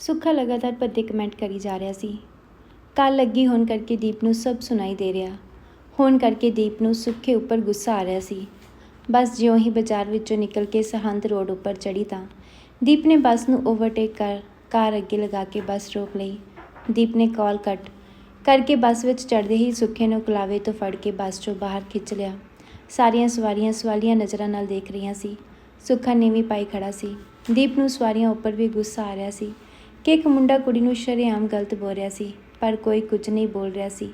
ਸੁੱਖਾ ਲਗਾਤਾਰ ਭੱਦੇ ਕਮੈਂਟ ਕਰੀ ਜਾ ਰਿਹਾ ਸੀ। ਕੱਲ ਲੱਗੀ ਹੋਣ ਕਰਕੇ ਦੀਪ ਨੂੰ ਸਭ ਸੁਣਾਈ ਦੇ ਰਿਹਾ। ਹੋਣ ਕਰਕੇ ਦੀਪ ਨੂੰ ਸੁੱਖੇ ਉੱਪਰ ਗੁੱਸਾ ਆ ਰਿਹਾ ਸੀ। ਬਸ ਜਿਉਂ ਹੀ ਬਾਜ਼ਾਰ ਵਿੱਚੋਂ ਨਿਕਲ ਕੇ ਸਰਹੰਦ ਰੋਡ ਉੱਪਰ ਚੜੀ ਤਾਂ ਦੀਪ ਨੇ ਬੱਸ ਨੂੰ ਓਵਰਟੇਕ ਕਰ ਕਾਰ ਅੱਗੇ ਲਗਾ ਕੇ ਬੱਸ ਰੋਕ ਲਈ। ਦੀਪ ਨੇ ਕਾਲ ਕੱਟ ਕਰਕੇ ਬੱਸ ਵਿੱਚ ਚੜ੍ਹਦੇ ਹੀ ਸੁੱਖੇ ਨੂੰ ਕਲਾਵੇ ਤੋਂ ਫੜ ਕੇ ਬੱਸ 'ਚੋਂ ਬਾਹਰ ਖਿੱਚ ਲਿਆ। ਸਾਰੀਆਂ ਸਵਾਰੀਆਂ ਸਵਾਲੀਆਂ ਨਜ਼ਰਾਂ ਨਾਲ ਦੇਖ ਰਹੀਆਂ ਸੀ। ਸੁੱਖਾ ਨੀਵੀਂ ਪਾਈ ਖੜਾ ਸੀ। ਦੀਪ ਨੂੰ ਸਵਾਰੀਆਂ ਉੱਪਰ ਵੀ ਗੁੱਸਾ ਆ ਰਿਹਾ ਸੀ। ਕਿ ਇੱਕ ਮੁੰਡਾ ਕੁੜੀ ਨੂੰ ਸ਼ਰੇਆਮ ਗਲਤ ਬੋਲ ਰਿਹਾ ਸੀ, ਪਰ ਕੋਈ ਕੁਝ ਨਹੀਂ ਬੋਲ ਰਿਹਾ ਸੀ।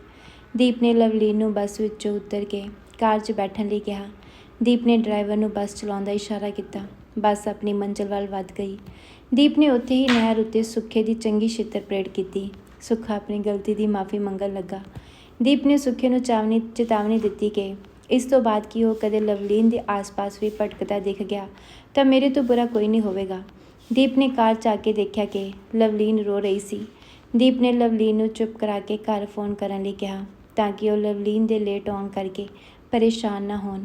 ਦੀਪ ਨੇ ਲਵਲੀਨ ਨੂੰ ਬੱਸ ਵਿੱਚੋਂ ਉਤਰ ਕੇ ਕਾਰ 'ਚ ਬੈਠਣ ਲਈ ਕਿਹਾ। ਦੀਪ ਨੇ ਡਰਾਈਵਰ ਨੂੰ ਬੱਸ ਚਲਾਉਣ ਦਾ ਇਸ਼ਾਰਾ ਕੀਤਾ। ਬੱਸ ਆਪਣੀ ਮੰਜ਼ਿਲ ਵੱਲ ਵੱਧ ਗਈ। ਦੀਪ ਨੇ ਉੱਥੇ ਹੀ ਨਹਿਰ ਉੱਤੇ ਸੁੱਖੇ ਦੀ ਚੰਗੀ ਛਿੱਤਰ ਪ੍ਰੇਡ ਕੀਤੀ। ਸੁੱਖਾ ਆਪਣੀ ਗਲਤੀ ਦੀ ਮਾਫੀ ਮੰਗਣ ਲੱਗਾ। ਦੀਪ ਨੇ ਸੁੱਖੇ ਨੂੰ ਚਾਵਨੀ, ਚੇਤਾਵਨੀ ਦਿੱਤੀ ਕਿ ਇਸ ਤੋਂ ਬਾਅਦ ਕਿ ਉਹ ਕਦੇ ਲਵਲੀਨ ਦੇ ਆਸ-ਪਾਸ ਵੀ ਭਟਕਦਾ ਦਿਖ ਗਿਆ, ਤਾਂ ਮੇਰੇ ਤੋਂ ਬੁਰਾ ਕੋਈ ਨਹੀਂ ਹੋਵੇਗਾ। ਦੀਪ ਨੇ ਕਾਰ 'ਚ ਆ ਕੇ ਦੇਖਿਆ ਕਿ ਲਵਲੀਨ ਰੋ ਰਹੀ ਸੀ। ਦੀਪ ਨੇ ਲਵਲੀਨ ਨੂੰ ਚੁੱਪ ਕਰਾ ਕੇ ਘਰ ਫੋਨ ਕਰਨ ਲਈ ਕਿਹਾ ਤਾਂ ਕਿ ਉਹ ਲਵਲੀਨ ਦੇ ਲੇਟ ਆਉਣ ਕਰਕੇ ਪਰੇਸ਼ਾਨ ਨਾ ਹੋਣ।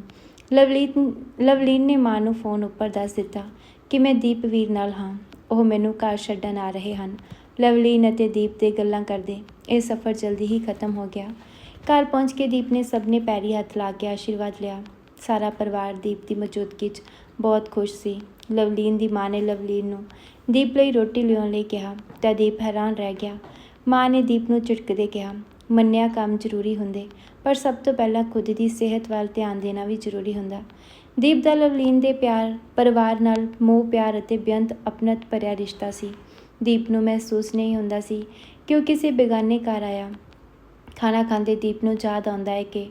ਲਵਲੀਨ ਲਵਲੀਨ ਨੇ ਮਾਂ ਨੂੰ ਫੋਨ ਉੱਪਰ ਦੱਸ ਦਿੱਤਾ ਕਿ ਮੈਂ ਦੀਪ ਵੀਰ ਨਾਲ ਹਾਂ, ਉਹ ਮੈਨੂੰ ਘਰ ਛੱਡਣ ਆ ਰਹੇ ਹਨ। ਲਵਲੀਨ ਅਤੇ ਦੀਪ ਦੇ ਗੱਲਾਂ ਕਰਦੇ ਇਹ ਸਫ਼ਰ ਜਲਦੀ ਹੀ ਖਤਮ ਹੋ ਗਿਆ। ਘਰ ਪਹੁੰਚ ਕੇ ਦੀਪ ਨੇ ਸਭ ਨੇ ਪੈਰੀ ਹੱਥ ਲਾ ਕੇ ਆਸ਼ੀਰਵਾਦ ਲਿਆ। ਸਾਰਾ ਪਰਿਵਾਰ ਦੀਪ ਦੀ ਮੌਜੂਦਗੀ 'ਚ ਬਹੁਤ ਖੁਸ਼ ਸੀ। ਲਵਲੀਨ ਦੀ ਮਾਂ ਨੇ ਲਵਲੀਨ ਨੂੰ ਦੀਪ ਲਈ ਰੋਟੀ ਲਿਆਉਣ ਲਈ ਕਿਹਾ, ਤਾਂ ਦੀਪ ਹੈਰਾਨ ਰਹਿ ਗਿਆ। ਮਾਂ ਨੇ ਦੀਪ ਨੂੰ ਝਿੜਕਦੇ ਕਿਹਾ, ਮੰਨਿਆ ਕੰਮ ਜ਼ਰੂਰੀ ਹੁੰਦੇ, ਪਰ ਸਭ ਤੋਂ ਪਹਿਲਾਂ ਖੁਦ ਦੀ ਸਿਹਤ ਵੱਲ ਧਿਆਨ ਦੇਣਾ ਵੀ ਜ਼ਰੂਰੀ ਹੁੰਦਾ। ਦੀਪ ਦਾ ਲਵਲੀਨ ਦੇ ਪਿਆਰ, ਪਰਿਵਾਰ ਨਾਲ ਮੋਹ, ਪਿਆਰ ਅਤੇ ਬੇਅੰਤ ਅਪਨਤ ਭਰਿਆ ਰਿਸ਼ਤਾ ਸੀ। ਦੀਪ ਨੂੰ ਮਹਿਸੂਸ ਨਹੀਂ ਹੁੰਦਾ ਸੀ ਕਿ ਉਹ ਕਿਸੇ ਬੇਗਾਨੇ ਘਰ ਆਇਆ। ਖਾਣਾ ਖਾਂਦੇ ਦੀਪ ਨੂੰ ਯਾਦ ਆਉਂਦਾ ਹੈ ਕਿ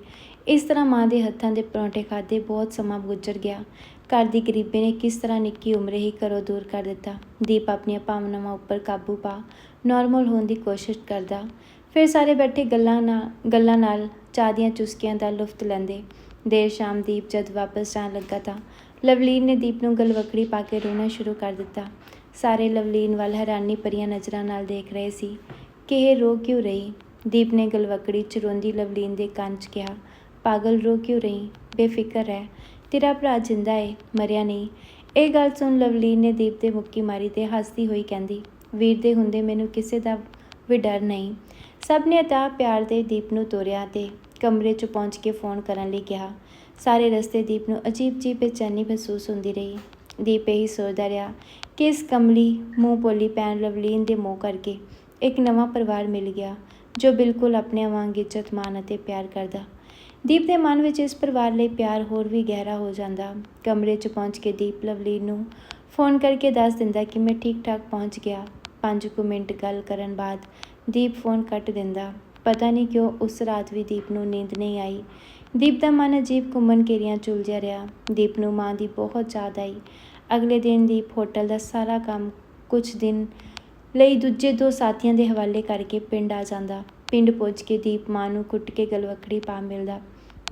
ਇਸ ਤਰ੍ਹਾਂ ਮਾਂ ਦੇ ਹੱਥਾਂ ਦੇ ਪਰੌਂਠੇ ਖਾਦੇ ਬਹੁਤ ਸਮਾਂ ਗੁਜ਼ਰ ਗਿਆ। ਘਰ ਦੀ ਗਰੀਬੀ ਨੇ ਕਿਸ ਤਰ੍ਹਾਂ ਨਿੱਕੀ ਉਮਰੇ ਹੀ ਘਰੋਂ ਦੂਰ ਕਰ ਦਿੱਤਾ? ਦੀਪ ਆਪਣੀਆਂ ਭਾਵਨਾਵਾਂ ਉੱਪਰ ਕਾਬੂ ਪਾ ਨਾਰਮਲ ਹੋਣ ਦੀ ਕੋਸ਼ਿਸ਼ ਕਰਦਾ। ਫਿਰ ਸਾਰੇ ਬੈਠੇ ਗੱਲਾਂ ਨਾਲ ਗੱਲਾਂ ਨਾਲ ਚਾਹ ਦੀਆਂ ਚੁਸਕੀਆਂ ਦਾ ਲੁਫਤ ਲੈਂਦੇ। ਦੇਰ ਸ਼ਾਮ ਦੀਪ ਜਦ ਵਾਪਸ ਜਾਣ ਲੱਗਾ ਤਾਂ ਲਵਲੀਨ ਨੇ ਦੀਪ ਨੂੰ ਗਲਵਕੜੀ ਪਾ ਕੇ ਰੋਣਾ ਸ਼ੁਰੂ ਕਰ ਦਿੱਤਾ। ਸਾਰੇ ਲਵਲੀਨ ਵੱਲ ਹੈਰਾਨੀ ਭਰੀਆਂ ਨਜ਼ਰਾਂ ਨਾਲ ਦੇਖ ਰਹੇ ਸੀ ਕਿ ਇਹ ਰੋ ਕਿਉਂ ਰਹੀ? ਦੀਪ ਨੇ ਗਲਵਕੜੀ ਚ ਰੋਂਦੀ ਲਵਲੀਨ ਦੇ ਕੰਨ 'ਚ ਕਿਹਾ, ਪਾਗਲ ਰੋ ਕਿਉਂ ਰਹੀ? ਬੇਫਿਕਰ ਹੈ ਤੇਰਾ ਭਰਾ ਜਿੰਦਾ ਏ, ਮਰਿਆ ਨਹੀਂ। ਇਹ ਗੱਲ ਸੁਣ ਲਵਲੀਨ ਨੇ ਦੀਪ ਦੇ ਮੁੱਕੀ ਮਾਰੀ ਤੇ ਹੱਸਦੀ ਹੋਈ ਕਹਿੰਦੀ, ਵੀਰ ਦੇ ਹੁੰਦੇ ਮੈਨੂੰ ਕਿਸੇ ਦਾ ਵੀ ਡਰ ਨਹੀਂ। ਸਭ ਨੇ ਤਾਂ ਪਿਆਰ ਦੇ ਦੀਪ ਨੂੰ ਤੋਰਿਆ ਤੇ ਕਮਰੇ 'ਚ ਪਹੁੰਚ ਕੇ ਫੋਨ ਕਰਨ ਲਈ ਕਿਹਾ। ਸਾਰੇ ਰਸਤੇ ਦੀਪ ਨੂੰ ਅਜੀਬ ਜੀ ਬੇਚੈਨੀ ਮਹਿਸੂਸ ਹੁੰਦੀ ਰਹੀ। ਦੀਪ ਇਹੀ ਸੋਚਦਾ ਰਿਹਾ ਕਿ ਇਸ ਕਮਲੀ, ਮੂੰਹ ਬੋਲੀ ਪੈਣ ਲਵਲੀਨ ਦੇ ਮੂੰਹ ਕਰਕੇ ਇੱਕ ਨਵਾਂ ਪਰਿਵਾਰ ਮਿਲ ਗਿਆ, ਜੋ ਬਿਲਕੁਲ ਆਪਣੇ ਵਾਂਗ ਇੱਜ਼ਤ ਮਾਨ ਅਤੇ ਪਿਆਰ ਕਰਦਾ। ਦੀਪ ਦੇ ਮਨ ਵਿੱਚ ਇਸ ਪਰਿਵਾਰ ਲਈ ਪਿਆਰ ਹੋਰ ਵੀ ਗਹਿਰਾ ਹੋ ਜਾਂਦਾ। ਕਮਰੇ 'ਚ ਪਹੁੰਚ ਕੇ ਦੀਪ ਲਵਲੀਨ ਨੂੰ ਫੋਨ ਕਰਕੇ ਦੱਸ ਦਿੰਦਾ ਕਿ ਮੈਂ ਠੀਕ ਠਾਕ ਪਹੁੰਚ ਗਿਆ। 5 ਕੁ ਮਿੰਟ ਗੱਲ ਕਰਨ ਬਾਅਦ ਦੀਪ ਫੋਨ ਕੱਟ ਦਿੰਦਾ। ਪਤਾ ਨਹੀਂ ਕਿਉਂ ਉਸ ਰਾਤ ਵੀ ਦੀਪ ਨੂੰ ਨੀਂਦ ਨਹੀਂ ਆਈ। ਦੀਪ ਦਾ ਮਨ ਅਜੀਬ ਘੁੰਮਣ ਘੇਰੀਆਂ ਚੁਲਝਿਆ ਰਿਹਾ। ਦੀਪ ਨੂੰ ਮਾਂ ਦੀ ਬਹੁਤ ਯਾਦ ਆਈ। ਅਗਲੇ ਦਿਨ ਦੀਪ ਹੋਟਲ ਦਾ ਸਾਰਾ ਕੰਮ ਕੁਝ ਦਿਨ ਲਈ ਦੂਜੇ ਦੋ ਸਾਥੀਆਂ ਦੇ ਹਵਾਲੇ ਕਰਕੇ ਪਿੰਡ ਆ ਜਾਂਦਾ। ਪਿੰਡ ਪੁੱਜ ਕੇ ਦੀਪ ਮਾਂ ਨੂੰ ਕੁੱਟ ਕੇ ਗਲਵਕੜੀ ਪਾ ਮਿਲਦਾ।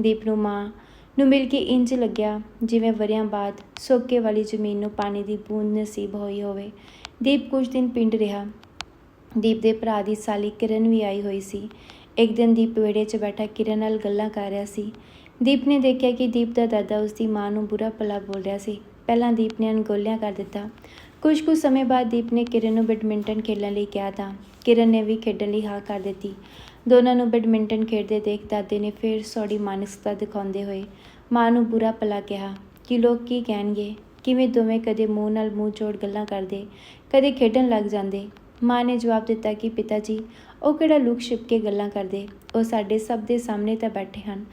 ਦੀਪ ਨੂੰ ਮਾਂ ਨੂੰ ਮਿਲ ਕੇ ਇੰਜ ਲੱਗਿਆ ਜਿਵੇਂ ਵਰਿਆਂ ਬਾਅਦ ਸੋਕੇ ਵਾਲੀ ਜ਼ਮੀਨ ਨੂੰ ਪਾਣੀ ਦੀ ਬੂੰਦ ਨਸੀਬ ਹੋਈ ਹੋਵੇ। ਦੀਪ ਕੁਝ ਦਿਨ ਪਿੰਡ ਰਿਹਾ। ਦੀਪ ਦੇ ਭਰਾ ਦੀ ਸਾਲੀ ਕਿਰਨ ਵੀ ਆਈ ਹੋਈ ਸੀ। ਇੱਕ ਦਿਨ ਦੀਪ ਵਿਹੜੇ 'ਚ ਬੈਠਾ ਕਿਰਨ ਨਾਲ ਗੱਲਾਂ ਕਰ ਰਿਹਾ ਸੀ। ਦੀਪ ਨੇ ਦੇਖਿਆ ਕਿ ਦੀਪ ਦਾ ਦਾਦਾ ਉਸ ਦੀ ਮਾਂ ਨੂੰ ਬੁਰਾ ਭਲਾ ਬੋਲ ਰਿਹਾ ਸੀ। ਪਹਿਲਾਂ ਦੀਪ ਨੇ ਅਣਗੌਲਿਆਂ ਕਰ ਦਿੱਤਾ। ਕੁਝ ਕੁ ਸਮੇਂ ਬਾਅਦ ਦੀਪ ਨੇ ਕਿਰਨ ਨੂੰ ਬੈਡਮਿੰਟਨ ਖੇਡਣ ਲਈ ਕਿਹਾ ਤਾਂ ਕਿਰਨ ਨੇ ਵੀ ਖੇਡਣ ਲਈ ਹਾਂ ਕਰ ਦਿੱਤੀ। ਦੋਨਾਂ ਨੂੰ ਬੈਡਮਿੰਟਨ ਖੇਡਦੇ ਦੇਖ ਦਾਦੇ ਨੇ ਫਿਰ ਸੌੜੀ ਮਾਨਸਿਕਤਾ ਦਿਖਾਉਂਦੇ ਹੋਏ ਮਾਂ ਨੂੰ ਬੁਰਾ ਭਲਾ ਕਿਹਾ ਕਿ ਲੋਕ ਕੀ ਕਹਿਣਗੇ? ਕਿਵੇਂ ਦੋਵੇਂ ਕਦੇ ਮੂੰਹ ਨਾਲ ਮੂੰਹ ਜੋੜ ਗੱਲਾਂ ਕਰਦੇ, ਕਦੇ ਖੇਡਣ ਲੱਗ ਜਾਂਦੇ? ਮਾਂ ਨੇ ਜਵਾਬ ਦਿੱਤਾ ਕਿ ਪਿਤਾ ਜੀ ਉਹ ਕਿਹੜਾ ਲੁਕ ਛਿਪ ਕੇ ਗੱਲਾਂ ਕਰਦੇ? ਉਹ ਸਾਡੇ ਸਭ ਦੇ ਸਾਹਮਣੇ ਤਾਂ ਬੈਠੇ ਹਨ।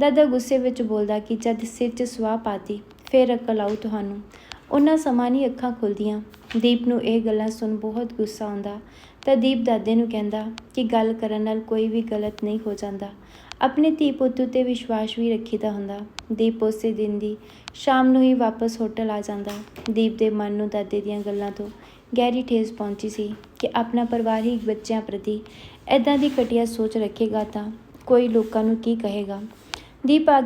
ਦਾਦਾ ਗੁੱਸੇ ਵਿੱਚ ਬੋਲਦਾ ਕਿ ਜਦ ਸਿਰ 'ਚ ਸਵਾਹ ਪਾਤੀ ਫਿਰ ਅਕਲ ਆਊ ਤੁਹਾਨੂੰ। ਉਹਨਾਂ ਸਮਾਂ ਨਹੀਂ ਅੱਖਾਂ ਖੁੱਲਦੀਆਂ। ਦੀਪ ਨੂੰ ਇਹ ਗੱਲਾਂ ਸੁਣ ਬਹੁਤ ਗੁੱਸਾ ਆਉਂਦਾ। ਤਾਂ ਦੀਪ ਦਾਦੇ ਨੂੰ ਕਹਿੰਦਾ ਕਿ ਗੱਲ ਕਰਨ ਨਾਲ ਕੋਈ ਵੀ ਗਲਤ ਨਹੀਂ ਹੋ ਜਾਂਦਾ। ਆਪਣੇ ਧੀ ਪੁੱਤ ਉੱਤੇ ਵਿਸ਼ਵਾਸ ਵੀ ਰੱਖੀਦਾ ਹੁੰਦਾ। ਦੀਪ ਉਸੇ ਦਿਨ ਦੀ ਸ਼ਾਮ ਨੂੰ ਹੀ ਵਾਪਸ ਹੋਟਲ ਆ ਜਾਂਦਾ। ਦੀਪ ਦੇ ਮਨ ਨੂੰ ਦਾਦੇ ਦੀਆਂ ਗੱਲਾਂ ਤੋਂ ਗਹਿਰੀ ਠੇਸ ਪਹੁੰਚੀ ਸੀ ਕਿ ਆਪਣਾ ਪਰਿਵਾਰ ਹੀ ਬੱਚਿਆਂ ਪ੍ਰਤੀ ਐਦਾਂ ਦੀ ਘਟੀਆ ਸੋਚ ਰੱਖੇਗਾ ਤਾਂ ਕੋਈ ਲੋਕਾਂ ਨੂੰ ਕੀ ਕਹੇਗਾ। ਦੀਪ ਆ-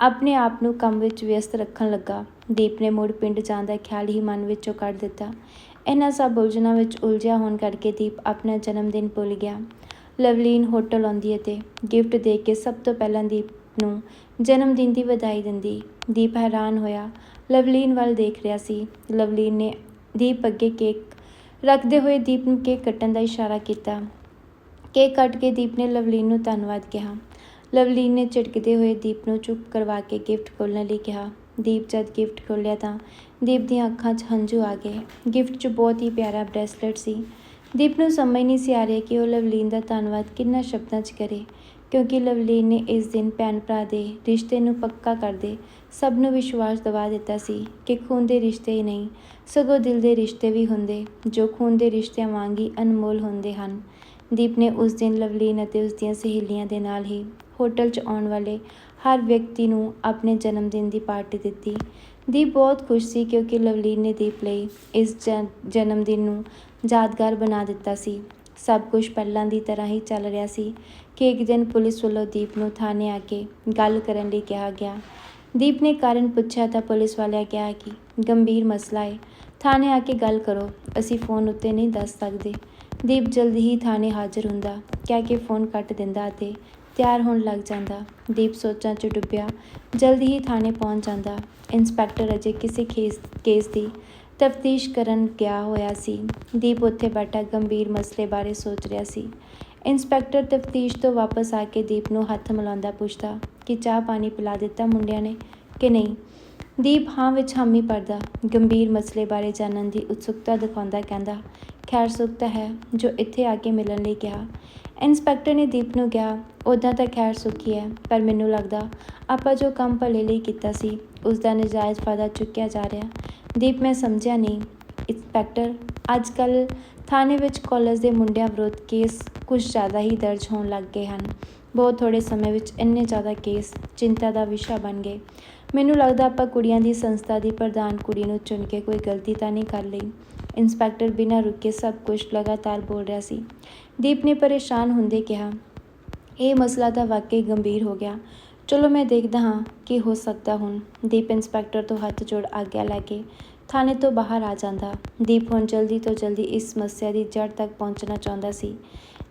ਆਪਣੇ ਆਪ ਨੂੰ ਕੰਮ ਵਿੱਚ ਵਿਅਸਤ ਰੱਖਣ ਲੱਗਾ। ਦੀਪ ਨੇ ਮੁੜ ਪਿੰਡ ਜਾਣ ਦਾ ਖਿਆਲ ਹੀ ਮਨ ਵਿੱਚੋਂ ਕੱਢ ਦਿੱਤਾ। ਇਹਨਾਂ ਸਭ ਉਲਝਣਾਂ ਵਿੱਚ ਉਲਝਿਆ ਹੋਣ ਕਰਕੇ ਦੀਪ ਆਪਣਾ ਜਨਮ ਦਿਨ ਭੁੱਲ ਗਿਆ। ਲਵਲੀਨ ਹੋਟਲ ਆਉਂਦੀ ਅਤੇ ਗਿਫਟ ਦੇ ਕੇ ਸਭ ਤੋਂ ਪਹਿਲਾਂ ਦੀਪ ਨੂੰ ਜਨਮ ਦਿਨ ਦੀ ਵਧਾਈ ਦਿੰਦੀ। ਦੀਪ ਹੈਰਾਨ ਹੋਇਆ। ਲਵਲੀਨ ਵੱਲ ਦੇਖ ਰਿਹਾ ਸੀ। ਲਵਲੀਨ ਨੇ ਦੀਪ ਅੱਗੇ ਕੇਕ ਰੱਖਦੇ ਹੋਏ ਦੀਪ ਨੂੰ ਕੇਕ ਕੱਟਣ ਦਾ ਇਸ਼ਾਰਾ ਕੀਤਾ। ਕੇਕ ਕੱਟ ਕੇ ਦੀਪ ਨੇ ਲਵਲੀਨ ਨੂੰ ਧੰਨਵਾਦ ਕਿਹਾ। ਲਵਲੀਨ ਨੇ ਝਿੜਕਦੇ ਹੋਏ ਦੀਪ ਨੂੰ ਚੁੱਪ ਕਰਵਾ ਕੇ ਗਿਫਟ ਖੋਲ੍ਹਣ ਲਈ ਕਿਹਾ। ਦੀਪ ਜਦ ਗਿਫਟ ਖੋਲ੍ਹਿਆ ਤਾਂ ਦੀਪ ਦੀਆਂ ਅੱਖਾਂ 'ਚ ਹੰਝੂ ਆ ਗਏ। ਗਿਫਟ 'ਚ ਬਹੁਤ ਹੀ ਪਿਆਰਾ ਬ੍ਰੈਸਲੇਟ ਸੀ। ਦੀਪ ਨੂੰ ਸਮਝ ਨਹੀਂ ਸੀ ਆ ਰਿਹਾ ਕਿ ਉਹ ਲਵਲੀਨ ਦਾ ਧੰਨਵਾਦ ਕਿੰਨਾ ਸ਼ਬਦਾਂ 'ਚ ਕਰੇ, ਕਿਉਂਕਿ ਲਵਲੀਨ ਨੇ ਇਸ ਦਿਨ ਭੈਣ ਭਰਾ ਦੇ ਰਿਸ਼ਤੇ ਨੂੰ ਪੱਕਾ ਕਰਦੇ ਸਭ ਨੂੰ ਵਿਸ਼ਵਾਸ ਦਿਵਾ ਦਿੱਤਾ ਸੀ ਕਿ ਖੂਨ ਦੇ ਰਿਸ਼ਤੇ ਹੀ ਨਹੀਂ, ਸਗੋਂ ਦਿਲ ਦੇ ਰਿਸ਼ਤੇ ਵੀ ਹੁੰਦੇ, ਜੋ ਖੂਨ ਦੇ ਰਿਸ਼ਤਿਆਂ ਵਾਂਗ ਹੀ ਅਨਮੋਲ ਹੁੰਦੇ ਹਨ। ਦੀਪ ਨੇ ਉਸ ਦਿਨ ਲਵਲੀਨ ਅਤੇ ਉਸ ਦੀਆਂ ਸਹੇਲੀਆਂ ਦੇ ਨਾਲ ਹੀ ਹੋਟਲ 'ਚ ਆਉਣ ਵਾਲੇ ਹਰ ਵਿਅਕਤੀ ਨੂੰ ਆਪਣੇ ਜਨਮ ਦਿਨ ਦੀ ਪਾਰਟੀ ਦਿੱਤੀ। ਦੀਪ ਬਹੁਤ ਖੁਸ਼ ਸੀ ਕਿਉਂਕਿ ਲਵਲੀਨ ਨੇ ਦੀਪ ਲਈ ਇਸ ਜਨਮ ਦਿਨ ਨੂੰ ਯਾਦਗਾਰ ਬਣਾ ਦਿੱਤਾ ਸੀ। ਸਭ ਕੁਝ ਪਹਿਲਾਂ ਦੀ ਤਰ੍ਹਾਂ ਹੀ ਚੱਲ ਰਿਹਾ ਸੀ ਕਿ ਇੱਕ ਦਿਨ ਪੁਲਿਸ ਵੱਲੋਂ ਦੀਪ ਨੂੰ ਥਾਣੇ ਆ ਕੇ ਗੱਲ ਕਰਨ ਲਈ ਕਿਹਾ ਗਿਆ। ਦੀਪ ਨੇ ਕਾਰਨ ਪੁੱਛਿਆ ਤਾਂ ਪੁਲਿਸ ਵਾਲਿਆਂ ਕਿਹਾ ਕਿ ਗੰਭੀਰ ਮਸਲਾ ਹੈ ਥਾਣੇ ਆ ਕੇ ਗੱਲ ਕਰੋ, ਅਸੀਂ ਫੋਨ ਉੱਤੇ ਨਹੀਂ ਦੱਸ ਸਕਦੇ। ਦੀਪ ਜਲਦੀ ਹੀ ਥਾਣੇ ਹਾਜ਼ਰ ਹੁੰਦਾ, ਕਹਿ ਕੇ ਫੋਨ ਕੱਟ ਦਿੰਦਾ ਅਤੇ ਤਿਆਰ ਹੋਣ ਲੱਗ ਜਾਂਦਾ। ਦੀਪ ਸੋਚਾਂ 'ਚ ਡੁੱਬਿਆ। ਜਲਦੀ ਹੀ ਥਾਣੇ ਪਹੁੰਚ ਜਾਂਦਾ। ਇੰਸਪੈਕਟਰ ਅਜੇ ਕਿਸੇ ਕੇਸ ਕੇਸ ਦੀ ਤਫਤੀਸ਼ ਕਰਨ ਗਿਆ ਹੋਇਆ ਸੀ। ਦੀਪ ਉੱਥੇ ਬੈਠਾ, ਗੰਭੀਰ ਮਸਲੇ ਬਾਰੇ ਸੋਚ ਰਿਹਾ ਸੀ। ਇੰਸਪੈਕਟਰ ਤਫਤੀਸ਼ ਤੋਂ ਵਾਪਸ ਆ ਕੇ ਦੀਪ ਨੂੰ ਹੱਥ ਮਿਲਾਉਂਦਾ ਪੁੱਛਦਾ ਕਿ ਚਾਹ ਪਾਣੀ ਪਿਲਾ ਦਿੱਤਾ ਮੁੰਡਿਆਂ ਨੇ ਕਿ ਨਹੀਂ? ਦੀਪ ਹਾਂ ਵਿੱਚ ਹਾਮੀ ਭਰਦਾ, ਗੰਭੀਰ ਮਸਲੇ ਬਾਰੇ ਜਾਣਨ ਦੀ ਉਤਸੁਕਤਾ ਦਿਖਾਉਂਦਾ ਕਹਿੰਦਾ, ਖੈਰ ਸੁਖਤਾ ਹੈ, ਜੋ ਇੱਥੇ ਆ ਕੇ ਮਿਲਣ ਲਈ ਕਿਹਾ। ਇੰਸਪੈਕਟਰ ਨੇ ਦੀਪ ਨੂੰ ਕਿਹਾ ਉਦਾਂ ਤਾਂ ਖੈਰ ਸੁਖੀ ਹੈ, ਪਰ ਮੈਨੂੰ ਲੱਗਦਾ ਆਪਾਂ ਜੋ ਕੰਮ ਭਲੇ ਲਈ ਕੀਤਾ ਸੀ ਉਸ ਦਾ ਨਜਾਇਜ਼ ਫਾਇਦਾ ਚੁੱਕਿਆ ਜਾ ਰਿਹਾ। ਦੀਪ, ਮੈਂ ਸਮਝਿਆ ਨਹੀਂ। ਇੰਸਪੈਕਟਰ ਅੱਜ ਕੱਲ ਥਾਣੇ ਵਿੱਚ ਕਾਲਜ ਦੇ ਮੁੰਡਿਆਂ ਵਿਰੁੱਧ ਕੇਸ ਕੁਝ ਜ਼ਿਆਦਾ ਹੀ ਦਰਜ ਹੋਣ ਲੱਗ ਗਏ ਹਨ। ਬਹੁਤ ਥੋੜੇ ਸਮੇਂ ਵਿੱਚ ਇੰਨੇ ਜ਼ਿਆਦਾ ਕੇਸ, ਚਿੰਤਾ ਦਾ ਵਿਸ਼ਾ ਬਣ ਗਏ। ਮੈਨੂੰ ਲੱਗਦਾ ਆਪਾਂ ਕੁੜੀਆਂ ਦੀ ਸੰਸਥਾ ਦੀ ਪ੍ਰਧਾਨ ਕੁੜੀ ਨੂੰ ਚੁਣ ਕੇ ਕੋਈ ਗਲਤੀ ਤਾਂ ਨਹੀਂ ਕਰ ਲਈ। ਇੰਸਪੈਕਟਰ ਬਿਨਾਂ ਰੁਕੇ ਸਭ ਕੁਝ ਲਗਾਤਾਰ ਬੋਲ ਰਿਹਾ ਸੀ। ਦੀਪ ਨੇ ਪਰੇਸ਼ਾਨ ਹੁੰਦੇ ਕਿਹਾ, ਇਹ ਮਸਲਾ ਤਾਂ ਵਾਕਈ ਗੰਭੀਰ ਹੋ ਗਿਆ। ਚਲੋ ਮੈਂ ਦੇਖਦਾ ਹਾਂ ਕੀ ਹੋ ਸਕਦਾ ਹੁਣ। ਦੀਪ ਇੰਸਪੈਕਟਰ ਤੋਂ ਹੱਥ ਜੋੜ ਆਗਿਆ ਲੈ ਕੇ ਥਾਣੇ ਤੋਂ ਬਾਹਰ ਆ ਜਾਂਦਾ। ਦੀਪ ਹੁਣ ਜਲਦੀ ਤੋਂ ਜਲਦੀ ਇਸ ਸਮੱਸਿਆ ਦੀ ਜੜ ਤੱਕ ਪਹੁੰਚਣਾ ਚਾਹੁੰਦਾ ਸੀ।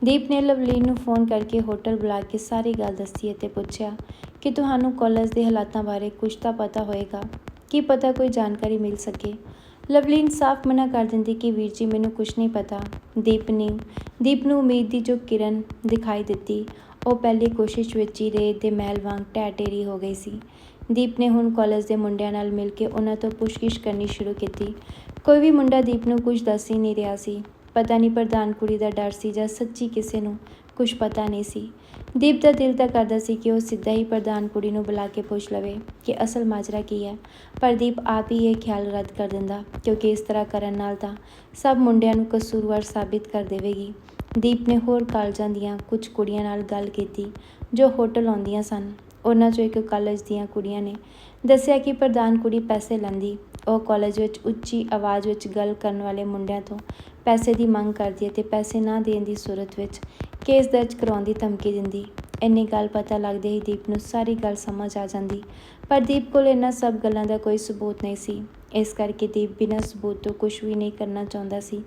ਦੀਪ ਨੇ ਲਵਲੀਨ ਨੂੰ ਫੋਨ ਕਰਕੇ ਹੋਟਲ ਬੁਲਾ ਕੇ ਸਾਰੀ ਗੱਲ ਦੱਸੀ ਅਤੇ ਪੁੱਛਿਆ ਕਿ ਤੁਹਾਨੂੰ ਕਾਲਜ ਦੇ ਹਾਲਾਤਾਂ ਬਾਰੇ ਕੁਝ ਤਾਂ ਪਤਾ ਹੋਏਗਾ। ਕੀ ਪਤਾ ਕੋਈ ਜਾਣਕਾਰੀ ਮਿਲ ਸਕੇ? ਲਵਲੀਨ ਸਾਫ਼ ਮਨਾ ਕਰ ਦਿੰਦੀ ਕਿ ਵੀਰ ਜੀ, ਮੈਨੂੰ ਕੁਝ ਨਹੀਂ ਪਤਾ। ਦੀਪ ਨੇ, ਦੀਪ ਨੂੰ ਉਮੀਦ ਦੀ ਜੋ ਕਿਰਨ ਦਿਖਾਈ ਦਿੱਤੀ, ਉਹ ਪਹਿਲੀ ਕੋਸ਼ਿਸ਼ ਵਿੱਚ ਹੀ ਰੇਤ ਦੇ ਮਹਿਲ ਵਾਂਗ ਢਹਿ ਢੇਰੀ ਹੋ ਗਈ ਸੀ। ਦੀਪ ਨੇ ਹੁਣ ਕਾਲਜ ਦੇ ਮੁੰਡਿਆਂ ਨਾਲ ਮਿਲ ਕੇ ਉਹਨਾਂ ਤੋਂ ਪੁੱਛਗਿੱਛ ਕਰਨੀ ਸ਼ੁਰੂ ਕੀਤੀ। ਕੋਈ ਵੀ ਮੁੰਡਾ ਦੀਪ ਨੂੰ ਕੁਝ ਦੱਸ ਹੀ ਨਹੀਂ ਰਿਹਾ ਸੀ। ਪਤਾ ਨਹੀਂ ਪ੍ਰਧਾਨ ਕੁੜੀ ਦਾ ਡਰ ਸੀ ਜਾਂ ਸੱਚੀ ਕਿਸੇ ਨੂੰ ਕੁਝ ਪਤਾ ਨਹੀਂ ਸੀ। ਦੀਪ ਦਾ ਦਿਲ ਤਾਂ ਕਰਦਾ ਸੀ ਕਿ ਉਹ ਸਿੱਧਾ ਹੀ ਪ੍ਰਧਾਨ ਕੁੜੀ ਨੂੰ ਬੁਲਾ ਕੇ ਪੁੱਛ ਲਵੇ ਕਿ ਅਸਲ ਮਾਜਰਾ ਕੀ ਹੈ। ਪਰ ਦੀਪ ਆਪ ਹੀ ਇਹ ਖਿਆਲ ਰੱਦ ਕਰ ਦਿੰਦਾ, ਕਿਉਂਕਿ ਇਸ ਤਰ੍ਹਾਂ ਕਰਨ ਨਾਲ ਤਾਂ ਸਭ ਮੁੰਡਿਆਂ ਨੂੰ ਕਸੂਰਵਾਰ ਸਾਬਿਤ ਕਰ ਦੇਵੇਗੀ। ਦੀਪ ਨੇ ਹੋਰ ਕਾਲਜਾਂ ਦੀਆਂ ਕੁਝ ਕੁੜੀਆਂ ਨਾਲ ਗੱਲ ਕੀਤੀ, ਜੋ ਹੋਟਲ ਆਉਂਦੀਆਂ ਸਨ। ਉਹਨਾਂ 'ਚੋਂ ਇੱਕ ਕਾਲਜ ਦੀਆਂ ਕੁੜੀਆਂ ਨੇ ਦੱਸਿਆ ਕਿ ਪ੍ਰਧਾਨ ਕੁੜੀ ਪੈਸੇ ਲੈਂਦੀ, ਉਹ ਕਾਲਜ ਵਿੱਚ ਉੱਚੀ ਆਵਾਜ਼ ਵਿੱਚ ਗੱਲ ਕਰਨ ਵਾਲੇ ਮੁੰਡਿਆਂ ਤੋਂ ਪੈਸੇ ਦੀ ਮੰਗ ਕਰਦੀ ਹੈ ਤੇ ਪੈਸੇ ਨਾ ਦੇਣ ਦੀ ਸੂਰਤ ਵਿੱਚ ਕੇਸ ਦਰਜ ਕਰਾਉਣ ਦੀ ਧਮਕੀ ਦਿੰਦੀ। ਇੰਨੀ ਗੱਲ ਪਤਾ ਲੱਗਦੇ ਹੀ ਦੀਪ ਨੂੰ ਸਾਰੀ ਗੱਲ ਸਮਝ ਆ ਜਾਂਦੀ। ਪਰ ਦੀਪ ਕੋਲ ਇਹਨਾਂ ਸਭ ਗੱਲਾਂ ਦਾ ਕੋਈ ਸਬੂਤ ਨਹੀਂ ਸੀ। ਇਸ ਕਰਕੇ ਦੀਪ ਬਿਨਾਂ ਸਬੂਤ ਤੋਂ ਕੁਝ ਵੀ ਨਹੀਂ ਕਰਨਾ ਚਾਹੁੰਦਾ ਸੀ।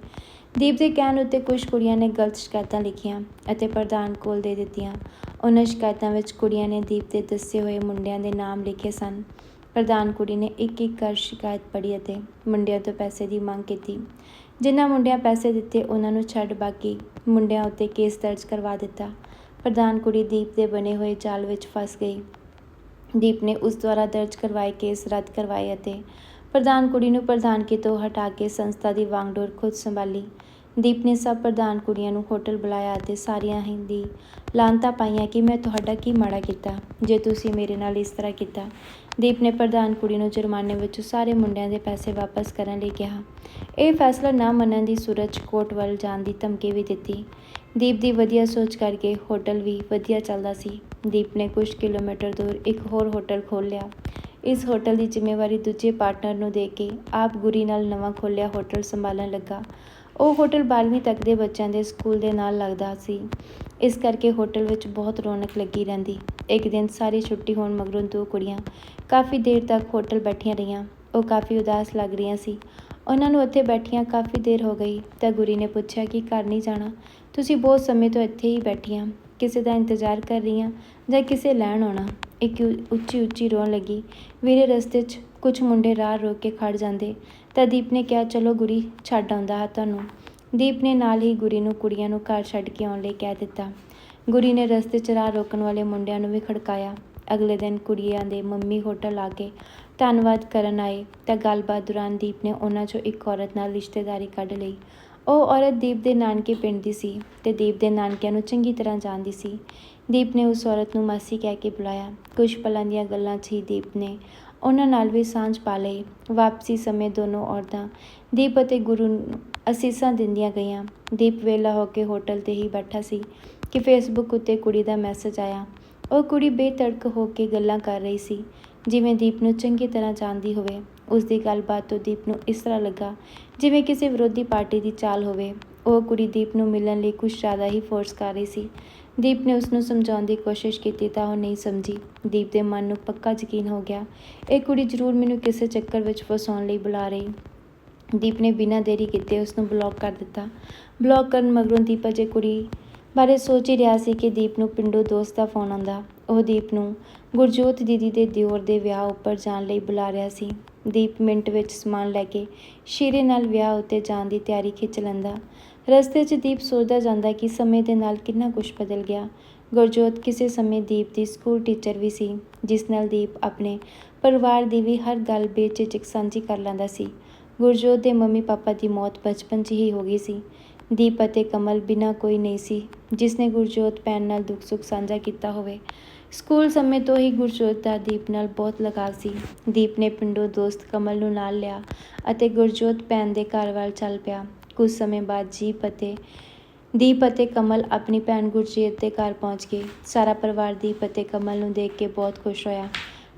ਦੀਪ ਦੇ ਕਹਿਣ ਉੱਤੇ ਕੁਝ ਕੁੜੀਆਂ ਨੇ ਗਲਤ ਸ਼ਿਕਾਇਤਾਂ ਲਿਖੀਆਂ ਅਤੇ ਪ੍ਰਧਾਨ ਕੋਲ ਦੇ ਦਿੱਤੀਆਂ। ਉਹਨਾਂ ਸ਼ਿਕਾਇਤਾਂ ਵਿੱਚ ਕੁੜੀਆਂ ਨੇ ਦੀਪ ਦੇ ਦੱਸੇ ਹੋਏ ਮੁੰਡਿਆਂ ਦੇ ਨਾਮ ਲਿਖੇ ਸਨ। ਪ੍ਰਧਾਨ ਕੁੜੀ ਨੇ ਇੱਕ ਇੱਕ ਕਰ ਸ਼ਿਕਾਇਤ ਪੜ੍ਹੀ ਅਤੇ ਮੁੰਡਿਆਂ ਤੋਂ ਪੈਸੇ ਦੀ ਮੰਗ ਕੀਤੀ। ਜਿਨ੍ਹਾਂ ਮੁੰਡਿਆਂ ਪੈਸੇ ਦਿੱਤੇ, ਉਹਨਾਂ ਨੂੰ ਛੱਡ ਬਾਕੀ ਮੁੰਡਿਆਂ ਉੱਤੇ ਕੇਸ ਦਰਜ ਕਰਵਾ ਦਿੱਤਾ। ਪ੍ਰਧਾਨ ਕੁੜੀ ਦੀਪ ਦੇ ਬਣੇ ਹੋਏ ਜਾਲ ਵਿੱਚ ਫਸ ਗਈ। ਦੀਪ ਨੇ ਉਸ ਦੁਆਰਾ ਦਰਜ ਕਰਵਾਏ ਕੇਸ ਰੱਦ ਕਰਵਾਏ ਅਤੇ ਪ੍ਰਧਾਨ ਕੁੜੀ ਨੂੰ ਪ੍ਰਧਾਨਗੀ ਤੋਂ ਹਟਾ ਕੇ ਸੰਸਥਾ ਦੀ ਵਾਂਗਡੋਰ ਖੁਦ ਸੰਭਾਲੀ। ਦੀਪ ਨੇ ਸਭ ਪ੍ਰਧਾਨ ਕੁੜੀਆਂ ਨੂੰ ਹੋਟਲ ਬੁਲਾਇਆ ਅਤੇ ਸਾਰੀਆਂ ਹੀ ਦੀ ਲਾਂਤਾ ਪਾਈਆਂ ਕਿ ਮੈਂ ਤੁਹਾਡਾ ਕੀ ਮਾੜਾ ਕੀਤਾ, ਜੇ ਤੁਸੀਂ ਮੇਰੇ ਨਾਲ ਇਸ ਤਰ੍ਹਾਂ ਕੀਤਾ। ਦੀਪ ਨੇ ਪ੍ਰਧਾਨ ਕੁੜੀ ਨੂੰ ਜੁਰਮਾਨੇ ਵਿੱਚੋਂ ਸਾਰੇ ਮੁੰਡਿਆਂ ਦੇ ਪੈਸੇ ਵਾਪਸ ਕਰਨ ਲਈ ਕਿਹਾ। ਇਹ ਫੈਸਲਾ ਨਾ ਮੰਨਣ ਦੀ ਸੂਰਜ 'ਚ ਕੋਰਟ ਵੱਲ ਜਾਣ ਦੀ ਧਮਕੀ ਵੀ ਦਿੱਤੀ। ਦੀਪ ਦੀ ਵਧੀਆ ਸੋਚ ਕਰਕੇ ਹੋਟਲ ਵੀ ਵਧੀਆ ਚੱਲਦਾ ਸੀ। ਦੀਪ ਨੇ ਕੁਝ ਕਿਲੋਮੀਟਰ ਦੂਰ ਇੱਕ ਹੋਰ ਹੋਟਲ ਖੋਲ੍ਹ ਲਿਆ। ਇਸ ਹੋਟਲ ਦੀ ਜ਼ਿੰਮੇਵਾਰੀ ਦੂਜੇ ਪਾਰਟਨਰ ਨੂੰ ਦੇ ਕੇ ਆਪ ਗੁਰੀ ਨਾਲ ਨਵਾਂ ਖੋਲ੍ਹਿਆ ਹੋਟਲ ਸੰਭਾਲਣ ਲੱਗਾ। ਉਹ ਹੋਟਲ 12ਵੀਂ ਤੱਕ ਦੇ ਬੱਚਿਆਂ ਦੇ ਸਕੂਲ ਦੇ ਨਾਲ ਲੱਗਦਾ ਸੀ। ਇਸ ਕਰਕੇ ਹੋਟਲ ਵਿੱਚ ਬਹੁਤ ਰੌਣਕ ਲੱਗੀ ਰਹਿੰਦੀ। ਇੱਕ ਦਿਨ ਸਾਰੀ ਛੁੱਟੀ ਹੋਣ ਮਗਰੋਂ ਦੋ ਕੁੜੀਆਂ ਕਾਫੀ ਦੇਰ ਤੱਕ ਹੋਟਲ ਬੈਠੀਆਂ ਰਹੀਆਂ। ਉਹ ਕਾਫੀ ਉਦਾਸ ਲੱਗ ਰਹੀਆਂ ਸੀ। ਉਹਨਾਂ ਨੂੰ ਉੱਥੇ ਬੈਠੀਆਂ ਕਾਫੀ ਦੇਰ ਹੋ ਗਈ ਤਾਂ ਗੁਰੀ ਨੇ ਪੁੱਛਿਆ ਕਿ ਘਰ ਨਹੀਂ ਜਾਣਾ? ਤੁਸੀਂ ਬਹੁਤ ਸਮੇਂ ਤੋਂ ਇੱਥੇ ਹੀ ਬੈਠੀਆਂ। ਕਿਸੇ ਦਾ ਇੰਤਜ਼ਾਰ ਕਰ ਰਹੀਆਂ ਜਾਂ ਕਿਸੇ ਲੈਣ ਆਉਣਾ? ਇੱਕ ਉੱਚੀ ਉੱਚੀ ਰੋਣ ਲੱਗੀ। ਵੀਰੇ ਰਸਤੇ 'ਚ ਕੁਝ ਮੁੰਡੇ ਰਾਹ ਰੋਕ ਕੇ ਖੜ ਜਾਂਦੇ। ਤਾਂ ਦੀਪ ਨੇ ਕਿਹਾ, ਚਲੋ ਗੁਰੀ, ਛੱਡ ਆਉਂਦਾ ਹੈ ਤੁਹਾਨੂੰ। ਦੀਪ ਨੇ ਨਾਲ ਹੀ ਗੁਰੀ ਨੂੰ ਕੁੜੀਆਂ ਨੂੰ ਘਰ ਛੱਡ ਕੇ ਆਉਣ ਲਈ ਕਹਿ ਦਿੱਤਾ। ਗੁਰੀ ਨੇ ਰਸਤੇ 'ਚ ਰਾਹ ਰੋਕਣ ਵਾਲੇ ਮੁੰਡਿਆਂ ਨੂੰ ਵੀ ਖੜਕਾਇਆ। ਅਗਲੇ ਦਿਨ ਕੁੜੀਆਂ ਦੇ ਮੰਮੀ ਹੋਟਲ ਆ ਕੇ ਧੰਨਵਾਦ ਕਰਨ ਆਏ ਤਾਂ ਗੱਲਬਾਤ ਦੌਰਾਨ ਦੀਪ ਨੇ ਉਹਨਾਂ 'ਚੋਂ ਇੱਕ ਔਰਤ ਨਾਲ ਰਿਸ਼ਤੇਦਾਰੀ ਕੱਢ ਲਈ। ਉਹ ਔਰਤ ਦੀਪ ਦੇ ਨਾਨਕੇ ਪਿੰਡ ਦੀ ਸੀ ਤੇ ਦੀਪ ਦੇ ਨਾਨਕਿਆਂ ਨੂੰ ਚੰਗੀ ਤਰ੍ਹਾਂ ਜਾਣਦੀ ਸੀ। ਦੀਪ ਨੇ ਉਸ ਔਰਤ ਨੂੰ ਮਾਸੀ ਕਹਿ ਕੇ ਬੁਲਾਇਆ। ਕੁਝ ਪਲਾਂ ਦੀਆਂ ਗੱਲਾਂ 'ਚ ਹੀ ਦੀਪ ਨੇ ਉਹਨਾਂ ਨਾਲ ਵੀ ਸਾਂਝ ਪਾ ਲਈ। ਵਾਪਸੀ ਸਮੇਂ ਦੋਨੋਂ ਔਰਤਾਂ ਦੀਪ ਅਤੇ ਗੁਰੂ ਨੂੰ ਅਸੀਸਾਂ ਦਿੰਦੀਆਂ ਗਈਆਂ। ਦੀਪ ਵੇਲਾ ਹੋ ਕੇ ਹੋਟਲ ਤੇ ਹੀ ਬੈਠਾ ਸੀ ਕਿ ਫੇਸਬੁੱਕ ਉੱਤੇ ਕੁੜੀ ਦਾ ਮੈਸੇਜ ਆਇਆ। ਉਹ ਕੁੜੀ ਬੇਤੜਕ ਹੋ ਕੇ ਗੱਲਾਂ ਕਰ ਰਹੀ ਸੀ, ਜਿਵੇਂ ਦੀਪ ਨੂੰ ਚੰਗੀ ਤਰ੍ਹਾਂ ਜਾਣਦੀ ਹੋਵੇ। ਉਸ ਦੀ ਗੱਲਬਾਤ ਤੋਂ ਦੀਪ ਨੂੰ ਇਸ ਤਰ੍ਹਾਂ ਲੱਗਾ, ਜਿਵੇਂ ਕਿਸੇ ਵਿਰੋਧੀ ਪਾਰਟੀ ਦੀ ਚਾਲ ਹੋਵੇ। ਉਹ ਕੁੜੀ ਦੀਪ ਨੂੰ ਮਿਲਣ ਲਈ ਕੁਝ ਜ਼ਿਆਦਾ ਹੀ ਫੋਰਸ ਕਰ ਰਹੀ ਸੀ। ਦੀਪ ਨੇ ਉਸ ਨੂੰ ਸਮਝਾਉਣ ਦੀ ਕੋਸ਼ਿਸ਼ ਕੀਤੀ ਤਾਂ ਉਹ ਨਹੀਂ ਸਮਝੀ। ਦੀਪ ਦੇ ਮਨ ਨੂੰ ਪੱਕਾ ਯਕੀਨ ਹੋ ਗਿਆ। ਇਹ ਕੁੜੀ ਜ਼ਰੂਰ ਮੈਨੂੰ ਕਿਸੇ ਚੱਕਰ ਵਿੱਚ ਫਸਾਉਣ ਲਈ ਬੁਲਾ ਰਹੀ। ਦੀਪ ਨੇ ਬਿਨਾਂ ਦੇਰੀ ਕੀਤੇ ਉਸ ਨੂੰ ਬਲੌਕ ਕਰ ਦਿੱਤਾ। ਬਲੌਕ ਕਰਨ ਮਗਰੋਂ ਦੀਪ ਅਜੇ ਕੁੜੀ ਬਾਰੇ ਸੋਚ ਹੀ ਰਿਹਾ ਸੀ ਕਿ ਦੀਪ ਨੂੰ ਪਿੰਡੋਂ ਦੋਸਤ ਦਾ ਫੋਨ ਆਉਂਦਾ। ਉਹ ਦੀਪ ਨੂੰ ਗੁਰਜੋਤ ਦੀਦੀ ਦੇ ਦਿਓਰ ਦੇ ਵਿਆਹ ਉੱਪਰ ਜਾਣ ਲਈ ਬੁਲਾ ਰਿਹਾ ਸੀ। ਦੀਪ ਮਿੰਟ ਵਿੱਚ ਸਮਾਨ ਲੈ ਕੇ ਸ਼ੀਰੇ ਨਾਲ ਵਿਆਹ ਉੱਤੇ ਜਾਣ ਦੀ ਤਿਆਰੀ ਖਿੱਚ ਲੈਂਦਾ। ਰਸਤੇ 'ਚ ਦੀਪ ਸੋਚਦਾ ਜਾਂਦਾ ਕਿ ਸਮੇਂ ਦੇ ਨਾਲ ਕਿੰਨਾ ਕੁਝ ਬਦਲ ਗਿਆ। ਗੁਰਜੋਤ ਕਿਸੇ ਸਮੇਂ ਦੀਪ ਦੀ ਸਕੂਲ ਟੀਚਰ ਵੀ ਸੀ, ਜਿਸ ਨਾਲ ਦੀਪ ਆਪਣੇ ਪਰਿਵਾਰ ਦੀ ਵੀ ਹਰ ਗੱਲ ਬੇਚਿਚਕ ਸਾਂਝੀ ਕਰ ਲੈਂਦਾ ਸੀ। ਗੁਰਜੋਤ ਦੇ ਮੰਮੀ ਪਾਪਾ ਦੀ ਮੌਤ ਬਚਪਨ 'ਚ ਹੀ ਹੋ ਗਈ ਸੀ। ਦੀਪ ਅਤੇ ਕਮਲ ਬਿਨਾਂ ਕੋਈ ਨਹੀਂ ਸੀ, ਜਿਸ ਨੇ ਗੁਰਜੋਤ ਭੈਣ ਨਾਲ ਦੁੱਖ ਸੁੱਖ ਸਾਂਝਾ ਕੀਤਾ ਹੋਵੇ। ਸਕੂਲ ਸਮੇਂ ਤੋਂ ਹੀ ਗੁਰਜੋਤ ਦਾ ਦੀਪ ਨਾਲ ਬਹੁਤ ਲਗਾਵ ਸੀ। ਦੀਪ ਨੇ ਪਿੰਡੋਂ ਦੋਸਤ ਕਮਲ ਨੂੰ ਨਾਲ ਲਿਆ ਅਤੇ ਗੁਰਜੋਤ ਭੈਣ ਦੇ ਘਰ ਵੱਲ ਚੱਲ ਪਿਆ। ਕੁਝ ਸਮੇਂ ਬਾਅਦ ਜੀਪ ਅਤੇ ਦੀਪ ਅਤੇ ਕਮਲ ਆਪਣੀ ਭੈਣ ਗੁਰਜੀਤ ਦੇ ਘਰ ਪਹੁੰਚ ਗਏ। ਸਾਰਾ ਪਰਿਵਾਰ ਦੀਪ ਅਤੇ ਕਮਲ ਨੂੰ ਦੇਖ ਕੇ ਬਹੁਤ ਖੁਸ਼ ਹੋਇਆ।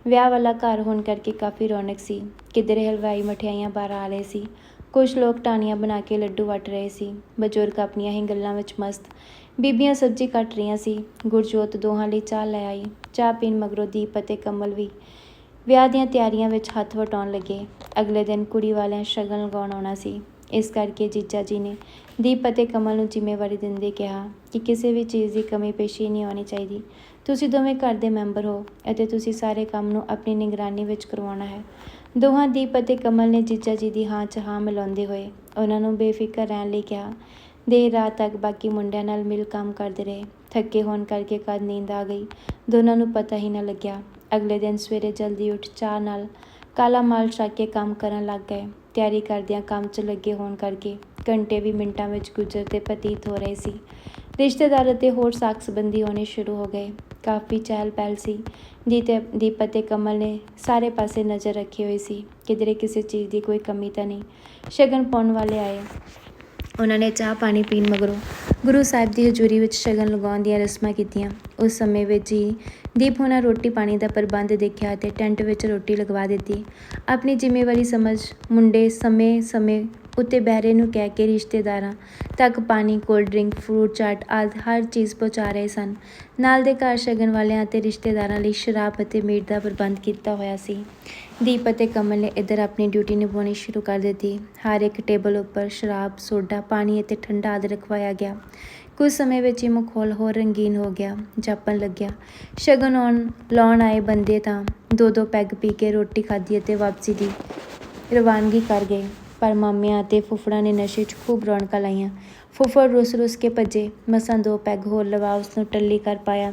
ਵਿਆਹ ਵਾਲਾ ਘਰ ਹੋਣ ਕਰਕੇ ਕਾਫੀ ਰੌਣਕ ਸੀ। ਕਿਧਰੇ ਹਲਵਾਈ ਮਠਿਆਈਆਂ ਬਾਹਰ ਆ ਰਹੇ ਸੀ। ਕੁਝ ਲੋਕ ਟਾਣੀਆਂ ਬਣਾ ਕੇ ਲੱਡੂ ਵਟ ਰਹੇ ਸੀ। ਬਜ਼ੁਰਗ ਆਪਣੀਆਂ ਹੀ ਗੱਲਾਂ ਵਿੱਚ ਮਸਤ ਬੀਬੀਆਂ ਸਬਜ਼ੀ ਕੱਟ ਰਹੀਆਂ ਸੀ। ਗੁਰਜੋਤ ਦੋਹਾਂ ਲਈ ਚਾਹ ਲੈ ਆਈ। ਚਾਹ ਪੀਣ ਮਗਰੋਂ ਦੀਪ ਅਤੇ ਕਮਲ ਵੀ ਵਿਆਹ ਦੀਆਂ ਤਿਆਰੀਆਂ ਵਿੱਚ ਹੱਥ ਵਟਾਉਣ ਲੱਗੇ। ਅਗਲੇ ਦਿਨ ਕੁੜੀ ਵਾਲਿਆਂ ਸ਼ਗਨ ਲਗਾਉਣ ਆਉਣਾ ਸੀ। ਇਸ ਕਰਕੇ ਜੀਜਾ ਜੀ ਨੇ ਦੀਪ ਅਤੇ ਕਮਲ ਨੂੰ ਜ਼ਿੰਮੇਵਾਰੀ ਦਿੰਦੇ ਕਿਹਾ ਕਿ ਕਿਸੇ ਵੀ ਚੀਜ਼ ਦੀ ਕਮੀ ਪੇਸ਼ੀ ਨਹੀਂ ਆਉਣੀ ਚਾਹੀਦੀ। ਤੁਸੀਂ ਦੋਵੇਂ ਘਰ ਦੇ ਮੈਂਬਰ ਹੋ ਅਤੇ ਤੁਸੀਂ ਸਾਰੇ ਕੰਮ ਨੂੰ ਆਪਣੀ ਨਿਗਰਾਨੀ ਵਿੱਚ ਕਰਵਾਉਣਾ ਹੈ। ਦੋਹਾਂ ਦੀਪ ਅਤੇ ਕਮਲ ਨੇ ਜੀਜਾ ਜੀ ਦੀ ਹਾਂ 'ਚ ਹਾਂ ਮਿਲਾਉਂਦੇ ਹੋਏ ਉਹਨਾਂ ਨੂੰ ਬੇਫਿਕਰ ਰਹਿਣ ਲਈ ਕਿਹਾ। ਦੇਰ ਰਾਤ ਤੱਕ ਬਾਕੀ ਮੁੰਡਿਆਂ ਨਾਲ ਮਿਲ ਕੰਮ ਕਰਦੇ ਰਹੇ। ਥੱਕੇ ਹੋਣ ਕਰਕੇ ਕਦ ਨੀਂਦ ਆ ਗਈ। ਦੋਨਾਂ ਨੂੰ ਪਤਾ ਹੀ ਨਾ ਲੱਗਿਆ। ਅਗਲੇ ਦਿਨ ਸਵੇਰੇ ਜਲਦੀ ਉੱਠ ਚਾਹ ਨਾਲ ਕਾਲਾ ਮਾਲ ਛੱਕ ਕੇ ਕੰਮ ਕਰਨ ਲੱਗ ਗਏ। ਤਿਆਰੀ ਕਰਦਿਆਂ ਕੰਮ 'ਚ ਲੱਗੇ ਹੋਣ ਕਰਕੇ ਘੰਟੇ ਵੀ ਮਿੰਟਾਂ ਵਿੱਚ ਗੁਜ਼ਰਦੇ ਪ੍ਰਤੀਤ ਹੋ ਰਹੇ ਸੀ। ਰਿਸ਼ਤੇਦਾਰ ਅਤੇ ਹੋਰ ਸਾਕ ਸੰਬੰਧੀ ਹੋਣੇ ਸ਼ੁਰੂ ਹੋ ਗਏ। ਕਾਫੀ ਚਹਿਲ ਪਹਿਲ ਸੀ। ਦੀਤੇ ਦੀਪ ਅਤੇ ਕਮਲ ਨੇ ਸਾਰੇ ਪਾਸੇ ਨਜ਼ਰ ਰੱਖੀ ਹੋਈ ਸੀ ਕਿਧਰੇ ਕਿਸੇ ਚੀਜ਼ ਦੀ ਕੋਈ ਕਮੀ ਤਾਂ ਨਹੀਂ। ਸ਼ਗਨ ਪਾਉਣ ਵਾਲੇ ਆਏ। ਉਹਨਾਂ ਨੇ ਚਾਹ ਪਾਣੀ ਪੀਣ ਮਗਰੋਂ ਗੁਰੂ ਸਾਹਿਬ ਦੀ ਹਜ਼ੂਰੀ ਵਿੱਚ ਸ਼ਗਨ ਲਗਾਉਣ ਦੀਆਂ ਰਸਮਾਂ ਕੀਤੀਆਂ। ਉਸ ਸਮੇਂ ਵਿੱਚ ਹੀ ਦੀਪ ਹੋਣਾ ਰੋਟੀ ਪਾਣੀ ਦਾ ਪ੍ਰਬੰਧ ਦੇਖਿਆ ਅਤੇ ਟੈਂਟ ਵਿੱਚ ਰੋਟੀ ਲਗਵਾ ਦਿੱਤੀ। ਆਪਣੀ ਜ਼ਿੰਮੇਵਾਰੀ ਸਮਝ ਮੁੰਡੇ ਸਮੇਂ ਸਮੇਂ ਉੱਤੇ ਬਹਿਰੇ ਨੂੰ ਕਹਿ ਕੇ ਰਿਸ਼ਤੇਦਾਰਾਂ ਤੱਕ ਪਾਣੀ ਕੋਲਡ ਡਰਿੰਕ ਫਰੂਟ ਚਾਟ ਆਦਿ ਹਰ ਚੀਜ਼ ਪਹੁੰਚਾ ਰਹੇ ਸਨ। ਨਾਲ ਦੇ ਘਰ ਸ਼ਗਨ ਵਾਲਿਆਂ ਅਤੇ ਰਿਸ਼ਤੇਦਾਰਾਂ ਲਈ ਸ਼ਰਾਬ ਅਤੇ ਮੀਟ ਦਾ ਪ੍ਰਬੰਧ ਕੀਤਾ ਹੋਇਆ ਸੀ। ਦੀਪ ਅਤੇ ਕਮਲ ਨੇ ਇੱਧਰ ਆਪਣੀ ਡਿਊਟੀ ਨਿਭਾਉਣੀ ਸ਼ੁਰੂ ਕਰ ਦਿੱਤੀ। ਹਰ ਇੱਕ ਟੇਬਲ ਉੱਪਰ ਸ਼ਰਾਬ, ਸੋਡਾ, ਪਾਣੀ ਅਤੇ ਠੰਡਾ ਆਦਿ ਰਖਵਾਇਆ ਗਿਆ। ਕੁਝ ਸਮੇਂ ਵਿੱਚ ਇਹ ਮਖੌਲ ਹੋਰ ਰੰਗੀਨ ਹੋ ਗਿਆ, ਜਾਪਣ ਲੱਗਿਆ। ਸ਼ਗਨ ਆਉਣ, ਲਾਉਣ ਆਏ ਬੰਦੇ ਤਾਂ ਦੋ ਦੋ ਪੈਗ ਪੀ ਕੇ ਰੋਟੀ ਖਾਧੀ ਅਤੇ ਵਾਪਸੀ ਦੀ ਰਵਾਨਗੀ ਕਰ ਗਏ। ਪਰ ਮਾਮਿਆਂ ਅਤੇ ਫੁੱਫੜਾਂ ਨੇ ਨਸ਼ੇ 'ਚ ਖੂਬ ਰੌਣਕਾਂ ਲਾਈਆਂ। ਫੁੱਫੜ ਰੁੱਸ ਰੁੱਸ ਕੇ ਭੱਜੇ। ਮਸਾਂ ਦੋ ਪੈਗ ਹੋਰ ਲਵਾ ਉਸ ਨੂੰ ਟੱਲੀ ਕਰ ਪਾਇਆ।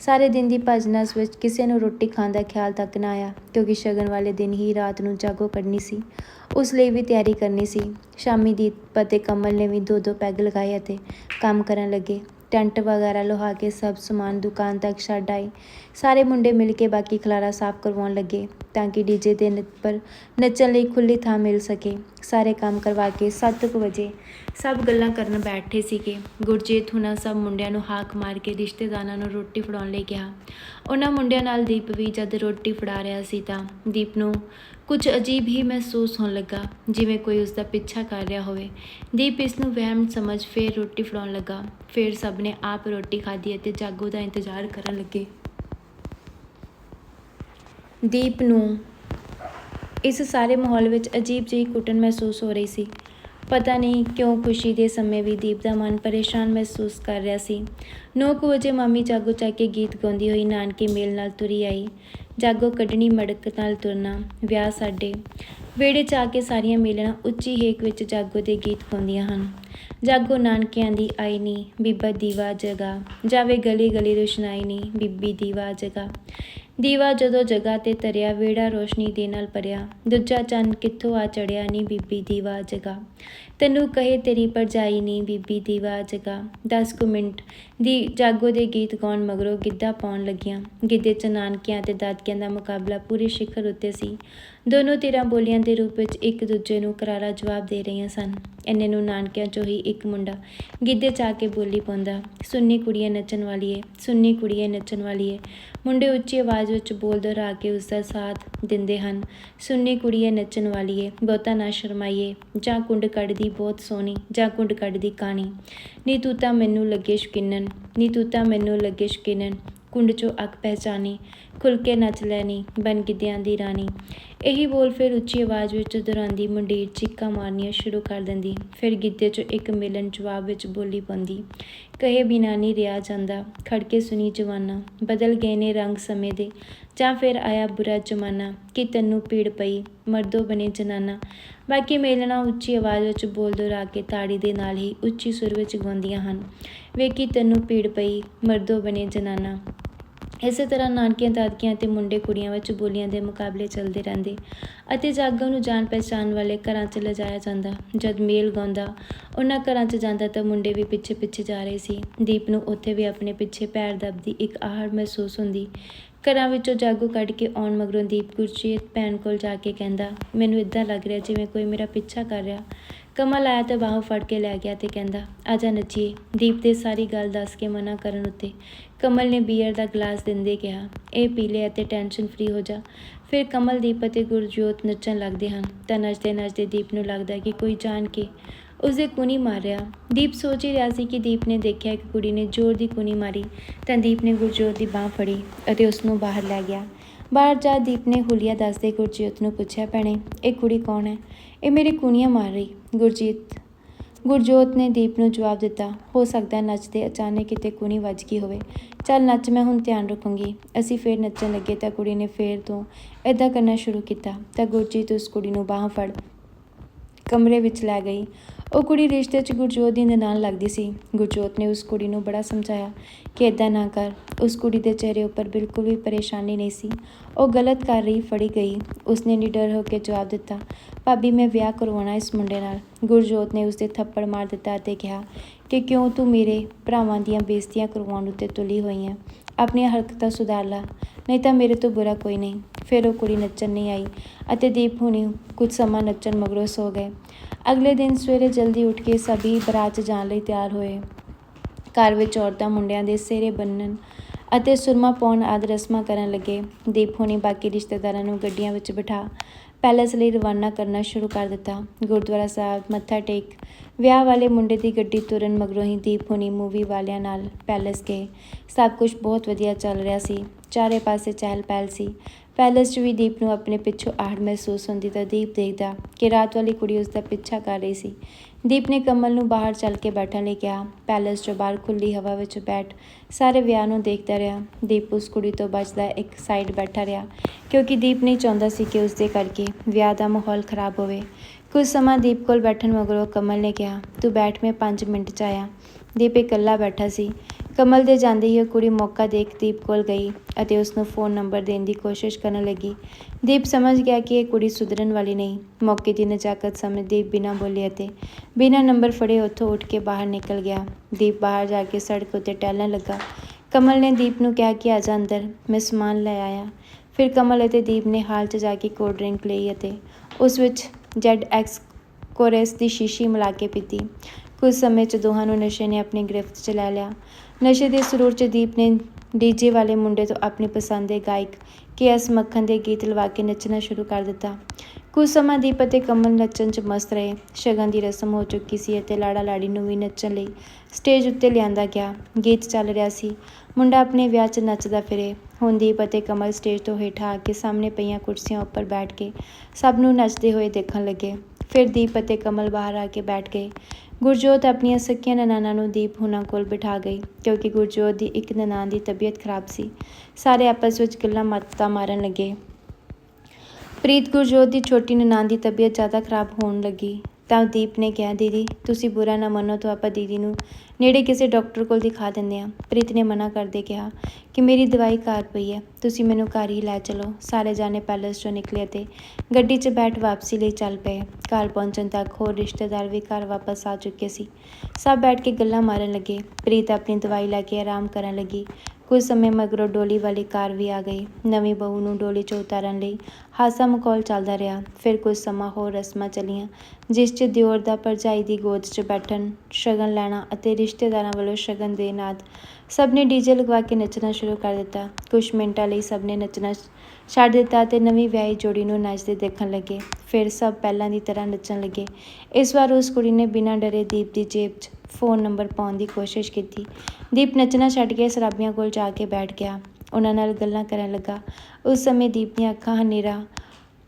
ਸਾਰੇ ਦਿਨ ਦੀ ਭਜਨਸ ਵਿੱਚ ਕਿਸੇ ਨੂੰ ਰੋਟੀ ਖਾਣ ਦਾ ਖਿਆਲ ਤੱਕ ਨਾ ਆਇਆ, ਕਿਉਂਕਿ ਸ਼ਗਨ ਵਾਲੇ ਦਿਨ ਹੀ ਰਾਤ ਨੂੰ ਜਾਗੋ ਕੱਢਣੀ ਸੀ। ਉਸ ਲਈ ਵੀ ਤਿਆਰੀ ਕਰਨੀ ਸੀ। ਸ਼ਾਮੀ ਦੀ ਪਤੇ ਕਮਲ ਨੇ ਵੀ ਦੋ ਦੋ ਪੈਗ ਲਗਾਏ ਅਤੇ ਕੰਮ ਕਰਨ ਲੱਗੇ। ਟੈਂਟ ਵਗੈਰਾ ਲੁਹਾ ਕੇ ਸਭ ਸਮਾਨ ਦੁਕਾਨ ਤੱਕ ਛੱਡ ਆਏ। ਸਾਰੇ ਮੁੰਡੇ ਮਿਲ ਕੇ ਬਾਕੀ ਖਲਾਰਾ ਸਾਫ਼ ਕਰਵਾਉਣ ਲੱਗੇ ਤਾਂ ਕਿ ਡੀਜੇ ਦੇ ਨੱਚ ਪਰ ਨੱਚਣ ਲਈ ਖੁੱਲੀ ਥਾਂ ਮਿਲ ਸਕੇ। ਸਾਰੇ ਕੰਮ ਕਰਵਾ ਕੇ 7:00 ਵਜੇ ਸਭ ਗੱਲਾਂ ਕਰਨ ਬੈਠੇ ਸੀਗੇ। ਗੁਰਜੀਤ ਹੁਣਾਂ ਸਭ ਮੁੰਡਿਆਂ ਨੂੰ ਹਾਕ ਮਾਰ ਕੇ ਰਿਸ਼ਤੇਦਾਰਾਂ ਨੂੰ ਰੋਟੀ ਫੜਾਉਣ ਲਈ ਕਿਹਾ। ਉਹਨਾਂ ਮੁੰਡਿਆਂ ਨਾਲ ਦੀਪ ਵੀ ਜਦ ਰੋਟੀ ਫੜਾ ਰਿਹਾ ਸੀ ਤਾਂ ਦੀਪ ਨੂੰ ਕੁਝ ਅਜੀਬ ਹੀ ਮਹਿਸੂਸ ਹੋਣ ਲੱਗਾ, ਜਿਵੇਂ ਕੋਈ ਉਸ ਦਾ ਪਿੱਛਾ ਕਰ ਰਿਹਾ ਹੋਵੇ। ਦੀਪ ਇਸ ਨੂੰ ਵਹਿਮ ਸਮਝ ਫੇਰ ਰੋਟੀ ਫੜਾਉਣ ਲੱਗਾ। ਫਿਰ ਸਭ ਨੇ ਆਪ ਰੋਟੀ ਖਾਧੀ ਅਤੇ ਜਾਗੋ ਦਾ ਇੰਤਜ਼ਾਰ ਕਰਨ ਲੱਗੇ। ਦੀਪ ਨੂੰ ਇਸ ਸਾਰੇ ਮਾਹੌਲ ਵਿੱਚ ਅਜੀਬ ਜਿਹੀ ਕੁੱਟਣ ਮਹਿਸੂਸ ਹੋ ਰਹੀ ਸੀ। ਪਤਾ ਨਹੀਂ ਕਿਉਂ ਖੁਸ਼ੀ ਦੇ ਸਮੇਂ ਵੀ ਦੀਪ ਦਾ ਮਨ ਪਰੇਸ਼ਾਨ ਮਹਿਸੂਸ ਕਰ ਰਿਹਾ ਸੀ। 9 ਕੁ ਵਜੇ ਮਾਮੀ ਜਾਗੋ ਚੱਕ ਕੇ ਗੀਤ ਗਾਉਂਦੀ ਹੋਈ ਨਾਨਕੇ ਮੇਲ ਨਾਲ ਤੁਰੀ ਆਈ। ਜਾਗੋ ਕੱਢਣੀ ਮੜਕ ਨਾਲ ਤੁਰਨਾ, ਵਿਆਹ ਸਾਡੇ। ਵਿਹੜੇ 'ਚ ਆ ਕੇ ਸਾਰੀਆਂ ਮੇਲਣਾ ਉੱਚੀ ਹੇਕ ਵਿੱਚ ਜਾਗੋ ਦੇ ਗੀਤ ਗਾਉਂਦੀਆਂ ਹਨ। ਜਾਗੋ ਨਾਨਕਿਆਂ ਦੀ ਆਈ ਨੀ, ਬੀਬਾ ਦੀਵਾ ਜਗਾ। ਜਾਵੇ ਗਲੀ ਗਲੀ ਰੁਸ਼ਨਾਈ ਨੀ, ਬੀਬੀ ਦੀਵਾ ਜਗਾ। ਦੀਵਾ ਜਦੋਂ ਜਗ੍ਹਾ ਤੇ ਤਰਿਆ ਵੇੜਾ ਰੋਸ਼ਨੀ ਦੇ ਨਾਲ ਭਰਿਆ। ਦੂਜਾ ਚੰਨ, ਕਿੱਥੋਂ ਆ ਚੜਿਆ ਨੀ ਬੀਬੀ ਦੀਵਾ ਜਗਾ ਤੈਨੂੰ ਕਹੇ ਤੇਰੀ ਪਰਜਾਈ ਨੀ ਬੀਬੀ ਦੀਵਾ ਜਗਾ 10 ਕੁ ਮਿੰਟ। ਦੀ ਜਾਗੋ ਦੇ ਗੀਤ ਗਾਉਣ ਮਗਰੋਂ ਗਿੱਧਾ ਪਾਉਣ ਲੱਗੀਆਂ। ਗਿੱਧੇ ਚ ਨਾਨਕਿਆਂ ਤੇ ਦਾਦਕਿਆਂ ਦਾ ਮੁਕਾਬਲਾ ਪੂਰੇ ਸਿਖਰ ਉੱਤੇ ਸੀ। ਦੋਨੋਂ ਧਿਰਾਂ ਬੋਲੀਆਂ ਦੇ ਰੂਪ ਵਿੱਚ ਇੱਕ ਦੂਜੇ ਨੂੰ ਕਰਾਰਾ ਜਵਾਬ ਦੇ ਰਹੀਆਂ ਸਨ। ਇੰਨੇ ਨੂੰ ਨਾਨਕਿਆਂ ਚੋਂ ਹੀ ਇੱਕ ਮੁੰਡਾ ਗਿੱਧੇ ਚ ਆ ਕੇ ਬੋਲੀ ਪਾਉਂਦਾ, ਸੁੰਨੀ ਕੁੜੀਏ ਨੱਚਣ ਵਾਲੀ ਏ ਸੁੰਨੀ ਕੁੜੀਏ ਨੱਚਣ ਵਾਲੀ ਏ ਮੁੰਡੇ ਉੱਚੀ ਆਵਾਜ਼ ਵਿੱਚ ਬੋਲ ਦੁਹਰਾ ਕੇ ਉਸ ਦਾ ਸਾਥ ਦਿੰਦੇ ਹਨ। ਸੁੰਨੀ ਕੁੜੀਏ ਨੱਚਣ ਵਾਲੀ ਏ ਬਹੁਤਾ ਨਾ ਸ਼ਰਮਾਈਏ, ਜਾਂ ਕੁੰਡ ਕੱਢਦੀ ਬਹੁਤ ਸੋਹਣੀ, ਜਾਂ ਕੁੰਡ ਕੱਢਦੀ ਕਾਣੀ ਨੀ ਤੂੰ ਤਾਂ ਮੈਨੂੰ ਲੱਗੇ ਸ਼ਕੀਨਨ, ਨੀ ਤੂੰ ਤਾਂ ਮੈਨੂੰ ਲੱਗੇ ਸ਼ਕੀਨਨ। ਕੁੰਡ ਚੋਂ ਅੱਗ ਪਹਿਚਾਨੀ ਖੁੱਲ ਕੇ ਨੱਚ ਲੈਣੀ, ਬਨ ਗਿੱਧਿਆਂ ਦੀ ਰਾਣੀ। ਇਹੀ ਬੋਲ ਫਿਰ ਉੱਚੀ ਆਵਾਜ਼ ਵਿੱਚ ਦੁਹਰਾਉਂਦੀ, ਮੁੰਡੀਰ ਚੀਕਾਂ ਮਾਰਨੀਆਂ ਸ਼ੁਰੂ ਕਰ ਦਿੰਦੀ। ਫਿਰ ਗਿੱਧੇ 'ਚੋਂ ਇੱਕ ਮਿਲਨ ਜਵਾਬ ਵਿੱਚ ਬੋਲੀ ਪਾਉਂਦੀ, ਕਹੇ ਬਿਨਾ ਨਹੀਂ ਰਿਹਾ ਜਾਂਦਾ, ਖੜਕੇ ਸੁਣੀ ਜਵਾਨਾ, ਬਦਲ ਗਏ ਨੇ ਰੰਗ ਸਮੇਂ ਦੇ। ਜਾਂ ਫਿਰ ਆਇਆ ਬੁਰਾ ਜ਼ਮਾਨਾ, ਕਿ ਤੈਨੂੰ ਪੀੜ ਪਈ, ਮਰਦੋ ਬਣੇ ਜਨਾਨਾ। ਬਾਕੀ ਮੇਲਣਾ ਉੱਚੀ ਆਵਾਜ਼ ਵਿੱਚ ਬੋਲ ਦੁਹਰਾ ਕੇ ਤਾੜੀ ਦੇ ਨਾਲ ਹੀ ਉੱਚੀ ਸੁਰ ਵਿੱਚ ਗਾਉਂਦੀਆਂ ਹਨ। ਵੇਖੀ ਤੈਨੂੰ ਪੀੜ ਪਈ, ਮਰਦੋ ਬਣੇ ਜਨਾਨਾ। ਇਸੇ ਤਰ੍ਹਾਂ ਨਾਨਕੀਆਂ, ਦਾਦਕੀਆਂ ਤੇ ਮੁੰਡੇ ਕੁੜੀਆਂ ਵਿੱਚ ਬੋਲੀਆਂ ਦੇ ਮੁਕਾਬਲੇ ਚੱਲਦੇ ਰਹਿੰਦੇ ਅਤੇ ਜਾਗੋ ਨੂੰ ਜਾਣ ਪਹਿਚਾਣ ਵਾਲੇ ਘਰਾਂ 'ਚ ਲਿਜਾਇਆ ਜਾਂਦਾ। ਜਦ ਮੇਲ ਗਾਉਂਦਾ, ਉਹਨਾਂ ਘਰਾਂ 'ਚ ਜਾਂਦਾ ਤਾਂ ਮੁੰਡੇ ਵੀ ਪਿੱਛੇ ਪਿੱਛੇ ਜਾ ਰਹੇ ਸੀ। ਦੀਪ ਨੂੰ ਉੱਥੇ ਵੀ ਆਪਣੇ ਪਿੱਛੇ ਪੈਰ ਦਬਦੀ ਇੱਕ ਆਹੜ ਮਹਿਸੂਸ ਹੁੰਦੀ। ਘਰਾਂ ਵਿੱਚੋਂ ਜਾਗੋ ਕੱਢ ਕੇ ਆਉਣ ਮਗਰੋਂ ਦੀਪ ਗੁਰਜੀਤ ਭੈਣ ਕੋਲ ਜਾ ਕੇ ਕਹਿੰਦਾ, ਮੈਨੂੰ ਇਦਾਂ ਲੱਗ ਰਿਹਾ ਜਿਵੇਂ ਕੋਈ ਮੇਰਾ ਪਿੱਛਾ ਕਰ ਰਿਹਾ। ਕਮਲ ਆਇਆ ਤੇ ਬਾਹੋਂ ਫੜ ਕੇ ਲੈ ਗਿਆ ਤੇ ਕਹਿੰਦਾ ਆਜਾ ਨੱਚੀਏ। ਦੀਪ ਦੇ ਸਾਰੀ ਗੱਲ ਦੱਸ ਕੇ ਮਨਾ ਕਰਨ ਉੱਤੇ ਕਮਲ ਨੇ ਬੀਅਰ ਦਾ ਗਲਾਸ ਦਿੰਦੇ ਕਿਹਾ, ਇਹ ਪੀ ਲੈ ਅਤੇ ਟੈਨਸ਼ਨ ਫ੍ਰੀ ਹੋ ਜਾ। ਫਿਰ ਕਮਲਦੀਪ ਅਤੇ ਗੁਰਜੋਤ ਨੱਚਣ ਲੱਗਦੇ ਹਨ। ਤਾਂ ਨੱਚਦੇ ਨੱਚਦੇ ਦੀਪ ਨੂੰ ਲੱਗਦਾ ਕਿ ਕੋਈ ਜਾਣ ਕੇ ਉਸਦੇ ਕੁਨੀ ਮਾਰ ਰਿਹਾ। ਦੀਪ ਸੋਚ ਹੀ ਰਿਹਾ ਸੀ ਕਿ ਦੀਪ ਨੇ ਦੇਖਿਆ ਇੱਕ ਕੁੜੀ ਨੇ ਜ਼ੋਰ ਦੀ ਕੁਨੀ ਮਾਰੀ। ਤਾਂ ਦੀਪ ਨੇ ਗੁਰਜੋਤ ਦੀ ਬਾਹ ਫੜੀ ਅਤੇ ਉਸ ਨੂੰ ਬਾਹਰ ਲੈ ਗਿਆ। ਬਾਹਰ ਜਾ ਦੀਪ ਨੇ ਹੁਲੀਆ ਦੱਸਦੇ ਗੁਰਜੀਤ ਨੂੰ ਪੁੱਛਿਆ, ਭੈਣੇ, ਇਹ ਕੁੜੀ ਕੌਣ ਹੈ? ਇਹ ਮੇਰੀ ਕੁਣੀਆਂ ਮਾਰ ਰਹੀ, ਗੁਰਜੀਤ। ਗੁਰਜੋਤ ਨੇ ਦੀਪ ਨੂੰ ਜਵਾਬ ਦਿੱਤਾ, ਹੋ ਸਕਦਾ ਨੱਚਦੇ ਅਚਾਨਕ ਕਿਤੇ ਕੁਣੀ ਵੱਜ ਗਈ ਹੋਵੇ। ਚੱਲ ਨੱਚ, ਮੈਂ ਹੁਣ ਧਿਆਨ ਰੱਖੂੰਗੀ। ਅਸੀਂ ਫੇਰ ਨੱਚਣ ਲੱਗੇ ਤਾਂ ਕੁੜੀ ਨੇ ਫੇਰ ਤੋਂ ਇਦਾਂ ਕਰਨਾ ਸ਼ੁਰੂ ਕੀਤਾ ਤਾਂ ਗੁਰਜੀਤ ਉਸ ਕੁੜੀ ਨੂੰ ਬਾਹਾਂ ਫੜ ਕਮਰੇ ਵਿੱਚ ਲੈ ਗਈ। ਉਹ ਕੁੜੀ ਰਿਸ਼ਤੇ 'ਚ ਗੁਰਜੋਤ ਦੀ ਨਨਾਣ ਲੱਗਦੀ ਸੀ। ਗੁਰਜੋਤ ਨੇ ਉਸ ਕੁੜੀ ਨੂੰ ਬੜਾ ਸਮਝਾਇਆ ਕਿ ਇਦਾਂ ਨਾ ਕਰ। ਉਸ ਕੁੜੀ ਦੇ ਚਿਹਰੇ ਉੱਪਰ ਬਿਲਕੁਲ ਵੀ ਪਰੇਸ਼ਾਨੀ ਨਹੀਂ ਸੀ। ਉਹ ਗਲਤ ਕਰ ਰਹੀ ਫੜੀ ਗਈ। ਉਸਨੇ ਨਿਡਰ ਹੋ ਕੇ ਜਵਾਬ ਦਿੱਤਾ, ਭਾਬੀ, ਮੈਂ ਵਿਆਹ ਕਰਵਾਉਣਾ ਇਸ ਮੁੰਡੇ ਨਾਲ। ਗੁਰਜੋਤ ਨੇ ਉਸਦੇ ਥੱਪੜ ਮਾਰ ਦਿੱਤਾ ਅਤੇ ਕਿਹਾ ਕਿ ਕਿਉਂ ਤੂੰ ਮੇਰੇ ਭਰਾਵਾਂ ਦੀਆਂ ਬੇਇੱਜ਼ਤੀਆਂ ਕਰਵਾਉਣ ਉੱਤੇ ਤੁਲੀ ਹੋਈ ਹੈ ਆਪਣੀਆਂ ਹਰਕਤਾਂ ਸੁਧਾਰ ਲੈ। ਨਹੀਂ ਤਾਂ ਮੇਰੇ ਤੋਂ ਬੁਰਾ ਕੋਈ ਨਹੀਂ। ਫਿਰ ਉਹ ਕੁੜੀ ਨੱਚਣ ਨਹੀਂ ਆਈ ਅਤੇ ਦੀਪ ਹੁਣੀ ਕੁਝ ਸਮਾਂ ਨੱਚਣ ਮਗਰੋਂ ਸੋ ਗਏ। ਅਗਲੇ ਦਿਨ ਸਵੇਰੇ ਜਲਦੀ ਉੱਠ ਕੇ ਸਭੀ ਬਰਾਤ 'ਚ ਜਾਣ ਲਈ ਤਿਆਰ ਹੋਏ। ਘਰ ਵਿੱਚ ਔਰਤਾਂ, ਮੁੰਡਿਆਂ ਦੇ ਸਿਹਰੇ ਬੰਨਣ ਅਤੇ ਸੁਰਮਾ ਪਾਉਣ ਆਦਿ ਰਸਮਾਂ ਕਰਨ ਲੱਗੇ। ਦੀਪ ਹੋਣੀ ਬਾਕੀ ਰਿਸ਼ਤੇਦਾਰਾਂ ਨੂੰ ਗੱਡੀਆਂ ਵਿੱਚ ਬਿਠਾ ਪੈਲਸ ਲਈ ਰਵਾਨਾ ਕਰਨਾ ਸ਼ੁਰੂ ਕਰ ਦਿੱਤਾ। ਗੁਰਦੁਆਰਾ ਸਾਹਿਬ, ਮੱਥਾ ਟੇਕ, ਵਿਆਹ ਵਾਲੇ ਮੁੰਡੇ ਦੀ ਗੱਡੀ ਤੁਰਨ ਮਗਰੋਂ ਹੀ ਦੀਪ ਹੋਣੀ ਮੂਵੀ ਵਾਲਿਆਂ ਨਾਲ ਪੈਲਸ ਗਏ। ਸਭ ਕੁਝ ਬਹੁਤ ਵਧੀਆ ਚੱਲ ਰਿਹਾ ਸੀ। ਚਾਰੇ ਪਾਸੇ ਚਹਿਲ ਪਹਿਲ ਸੀ। ਪੈਲਸ 'ਚ ਵੀ ਦੀਪ ਨੂੰ ਆਪਣੇ ਪਿੱਛੋਂ ਆਹੜ ਮਹਿਸੂਸ ਹੁੰਦੀ ਤਾਂ ਦੀਪ ਦੇਖਦਾ ਕਿ ਰਾਤ ਵਾਲੀ ਕੁੜੀ ਉਸ ਦਾ ਪਿੱਛਾ ਕਰ ਰਹੀ ਸੀ। ਦੀਪ ਨੇ ਕਮਲ ਨੂੰ ਬਾਹਰ ਚੱਲ ਕੇ ਬੈਠਣ ਲਈ ਕਿਹਾ ਪੈਲਸ 'ਚੋਂ ਬਾਹਰ ਖੁੱਲੀ ਹਵਾ ਵਿੱਚ ਬੈਠ। ਸਾਰੇ ਵਿਆਹ ਨੂੰ ਦੇਖਦਾ ਰਿਹਾ। ਦੀਪ ਉਸ ਕੁੜੀ ਤੋਂ ਬਚਦਾ ਇੱਕ ਸਾਈਡ ਬੈਠਾ ਰਿਹਾ, ਕਿਉਂਕਿ ਦੀਪ ਨਹੀਂ ਚਾਹੁੰਦਾ ਸੀ ਕਿ ਉਸ ਦੇ ਕਰਕੇ ਵਿਆਹ ਦਾ ਮਾਹੌਲ ਖਰਾਬ ਹੋਵੇ। ਕੁਝ ਸਮਾਂ ਦੀਪ ਕੋਲ ਬੈਠਣ ਮਗਰੋਂ ਕਮਲ ਨੇ ਕਿਹਾ, ਤੂੰ ਬੈਠ, ਮੈਂ 5 ਮਿੰਟ 'ਚ ਆਇਆ। ਦੀਪ ਇਕੱਲਾ ਬੈਠਾ ਸੀ। ਕਮਲ ਦੇ ਜਾਂਦੇ ਹੀ ਉਹ ਕੁੜੀ ਮੌਕਾ ਦੇਖ ਦੀਪ ਕੋਲ ਗਈ ਅਤੇ ਉਸ ਨੂੰ ਫੋਨ ਨੰਬਰ ਦੇਣ ਦੀ ਕੋਸ਼ਿਸ਼ ਕਰਨ ਲੱਗੀ। ਦੀਪ ਸਮਝ ਗਿਆ ਕਿ ਇਹ ਕੁੜੀ ਸੁਧਰਨ ਵਾਲੀ ਨਹੀਂ। ਮੌਕੇ ਦੀ ਨਜ਼ਾਕਤ ਸਮਝ ਦੀਪ ਬਿਨਾਂ ਬੋਲੇ ਅਤੇ ਬਿਨਾਂ ਨੰਬਰ ਫੜੇ ਉੱਥੋਂ ਉੱਠ ਕੇ ਬਾਹਰ ਨਿਕਲ ਗਿਆ। ਦੀਪ ਬਾਹਰ ਜਾ ਕੇ ਸੜਕ ਉੱਤੇ ਟਹਿਲਣ ਲੱਗਾ। ਕਮਲ ਨੇ ਦੀਪ ਨੂੰ ਕਿਹਾ ਕਿ ਆ ਜਾ ਅੰਦਰ, ਮੈਂ ਸਮਾਨ ਲੈ ਆਇਆ। ਫਿਰ ਕਮਲ ਅਤੇ ਦੀਪ ਨੇ ਹਾਲ 'ਚ ਜਾ ਕੇ ਕੋਲਡ ਡਰਿੰਕ ਲਈ ਅਤੇ ਉਸ ਵਿੱਚ ਜੈਡ ਐਕਸ ਕੋਰੇਸ ਦੀ ਸ਼ੀਸ਼ੀ ਮਿਲਾ ਕੇ ਪੀਤੀ। ਕੁਝ ਸਮੇਂ 'ਚ ਦੋਹਾਂ ਨੂੰ ਨਸ਼ੇ ਨੇ ਆਪਣੀ ਗ੍ਰਿਫਤ 'ਚ ਲੈ ਲਿਆ। ਨਸ਼ੇ ਦੇ ਸਰੂਰ 'ਚ ਦੀਪ ਨੇ ਡੀਜੇ ਵਾਲੇ ਮੁੰਡੇ ਤੋਂ ਆਪਣੀ ਪਸੰਦ ਦੇ ਗਾਇਕ ਕੇ ਐਸ ਮੱਖਣ ਦੇ ਗੀਤ ਲਵਾ ਕੇ ਨੱਚਣਾ ਸ਼ੁਰੂ ਕਰ ਦਿੱਤਾ। ਕੁਝ ਸਮਾਂ ਦੀਪ ਅਤੇ ਕਮਲ ਨੱਚਣ 'ਚ ਮਸਤ ਰਹੇ। ਸ਼ਗਨ ਦੀ ਰਸਮ ਹੋ ਚੁੱਕੀ ਸੀ ਅਤੇ ਲਾੜਾ ਲਾੜੀ ਨੂੰ ਵੀ ਨੱਚਣ ਲਈ ਸਟੇਜ ਉੱਤੇ ਲਿਆਂਦਾ ਗਿਆ। ਗੀਤ ਚੱਲ ਰਿਹਾ ਸੀ। ਮੁੰਡਾ ਆਪਣੇ ਵਿਆਹ 'ਚ ਨੱਚਦਾ ਫਿਰੇ। ਹੁਣ ਦੀਪ ਅਤੇ ਕਮਲ ਸਟੇਜ ਤੋਂ ਹੇਠਾਂ ਆ ਕੇ ਸਾਹਮਣੇ ਪਈਆਂ ਕੁਰਸੀਆਂ ਉੱਪਰ ਬੈਠ ਕੇ ਸਭ ਨੂੰ ਨੱਚਦੇ ਹੋਏ ਦੇਖਣ ਲੱਗੇ। ਫਿਰ ਦੀਪ ਅਤੇ ਕਮਲ ਬਾਹਰ ਆ ਕੇ ਬੈਠ ਗਏ। ਗੁਰਜੋਤ ਆਪਣੀਆਂ ਸਕੀਆਂ ਨਨਾਣਾਂ ਨੂੰ ਦੀਪ ਹੁਣਾਂ ਕੋਲ ਬਿਠਾ ਗਈ, ਕਿਉਂਕਿ ਗੁਰਜੋਤ ਦੀ ਇੱਕ ਨਨਾਣ ਦੀ ਤਬੀਅਤ ਖਰਾਬ ਸੀ। ਸਾਰੇ ਆਪਸ ਵਿੱਚ ਗੱਲਾਂ ਮੱਤਾਂ ਮਾਰਨ ਲੱਗੇ। ਪ੍ਰੀਤ ਗੁਰਜੋਤ ਦੀ ਛੋਟੀ ਨਨਾਣ ਦੀ ਤਬੀਅਤ ਜ਼ਿਆਦਾ ਖਰਾਬ ਹੋਣ ਲੱਗੀ। ਤਾਂ ਦੀਪ ਨੇ ਕਿਹਾ, ਦੀਦੀ, ਤੁਸੀਂ ਬੁਰਾ ਨਾ ਮੰਨੋ ਤਾਂ ਆਪਾਂ ਦੀਦੀ ਨੂੰ ਨੇੜੇ ਕਿਸੇ ਡਾਕਟਰ ਕੋਲ ਦਿਖਾ ਦਿੰਦੇ ਹਾਂ। ਪ੍ਰੀਤ ਨੇ ਮਨਾ ਕਰਦੇ ਕਿਹਾ ਕਿ ਮੇਰੀ ਦਵਾਈ ਘਰ ਪਈ ਹੈ, ਤੁਸੀਂ ਮੈਨੂੰ ਘਰ ਹੀ ਲੈ ਚਲੋ। ਸਾਰੇ ਜਾਣੇ ਪੈਲਸ ਚੋਂ ਨਿਕਲੇ ਤੇ ਗੱਡੀ 'ਚ ਬੈਠ ਵਾਪਸੀ ਲਈ ਚੱਲ ਪਏ। ਘਰ ਪਹੁੰਚਣ ਤੱਕ ਹੋਰ ਰਿਸ਼ਤੇਦਾਰ ਵੀ ਘਰ ਵਾਪਸ ਆ ਚੁੱਕੇ ਸੀ। ਸਭ ਬੈਠ ਕੇ ਗੱਲਾਂ ਮਾਰਨ ਲੱਗੇ। ਪ੍ਰੀਤ ਆਪਣੀ ਦਵਾਈ ਲੈ ਕੇ ਆਰਾਮ ਕਰਨ ਲੱਗੀ। ਕੁਝ ਸਮੇਂ ਮਗਰੋਂ ਡੋਲੀ ਵਾਲੀ ਕਾਰ ਵੀ ਆ ਗਈ। ਨਵੀਂ ਬਹੂ ਨੂੰ ਡੋਲੀ 'ਚ ਉਤਾਰਨ ਲਈ ਹਾਸਾ ਮਕੌਲ ਚੱਲਦਾ ਰਿਹਾ। ਫਿਰ ਕੁਝ ਸਮਾਂ ਹੋਰ ਰਸਮਾਂ ਚੱਲੀਆਂ, ਜਿਸ 'ਚ ਦਿਓਰ ਦਾ ਭਰਜਾਈ ਦੀ ਗੋਦ 'ਚ ਬੈਠਣ, ਸ਼ਗਨ ਲੈਣਾ ਅਤੇ ਰਿਸ਼ਤੇਦਾਰਾਂ ਵੱਲੋਂ ਸ਼ਗਨ ਦੇ ਆਦਿ ਸਭ ਨੇ ਡੀਜੇ ਲਗਵਾ ਕੇ ਨੱਚਣਾ ਸ਼ੁਰੂ ਕਰ ਦਿੱਤਾ। ਕੁਝ ਮਿੰਟਾਂ ਲਈ ਸਭ ਨੇ ਨੱਚਣਾ ਛੱਡ ਦਿੱਤਾ ਤੇ ਨਵੀਂ ਵਿਆਹੀ ਜੋੜੀ ਨੂੰ ਨੱਚਦੇ ਦੇਖਣ ਲੱਗੇ। ਫਿਰ ਸਭ ਪਹਿਲਾਂ ਦੀ ਤਰ੍ਹਾਂ ਨੱਚਣ ਲੱਗੇ। ਇਸ ਵਾਰ ਉਸ ਕੁੜੀ ਨੇ ਬਿਨਾਂ ਡਰੇ ਦੀਪ ਦੀ ਜੇਬ 'ਚ ਫੋਨ ਨੰਬਰ ਪਾਉਣ ਦੀ ਕੋਸ਼ਿਸ਼ ਕੀਤੀ। ਦੀਪ ਨੱਚਣਾ ਛੱਡ ਕੇ ਸ਼ਰਾਬੀਆਂ ਕੋਲ ਜਾ ਕੇ ਬੈਠ ਗਿਆ। ਉਹਨਾਂ ਨਾਲ ਗੱਲਾਂ ਕਰਨ ਲੱਗਾ। ਉਸ ਸਮੇਂ ਦੀਪ ਦੀਆਂ ਅੱਖਾਂ ਹਨੇਰਾ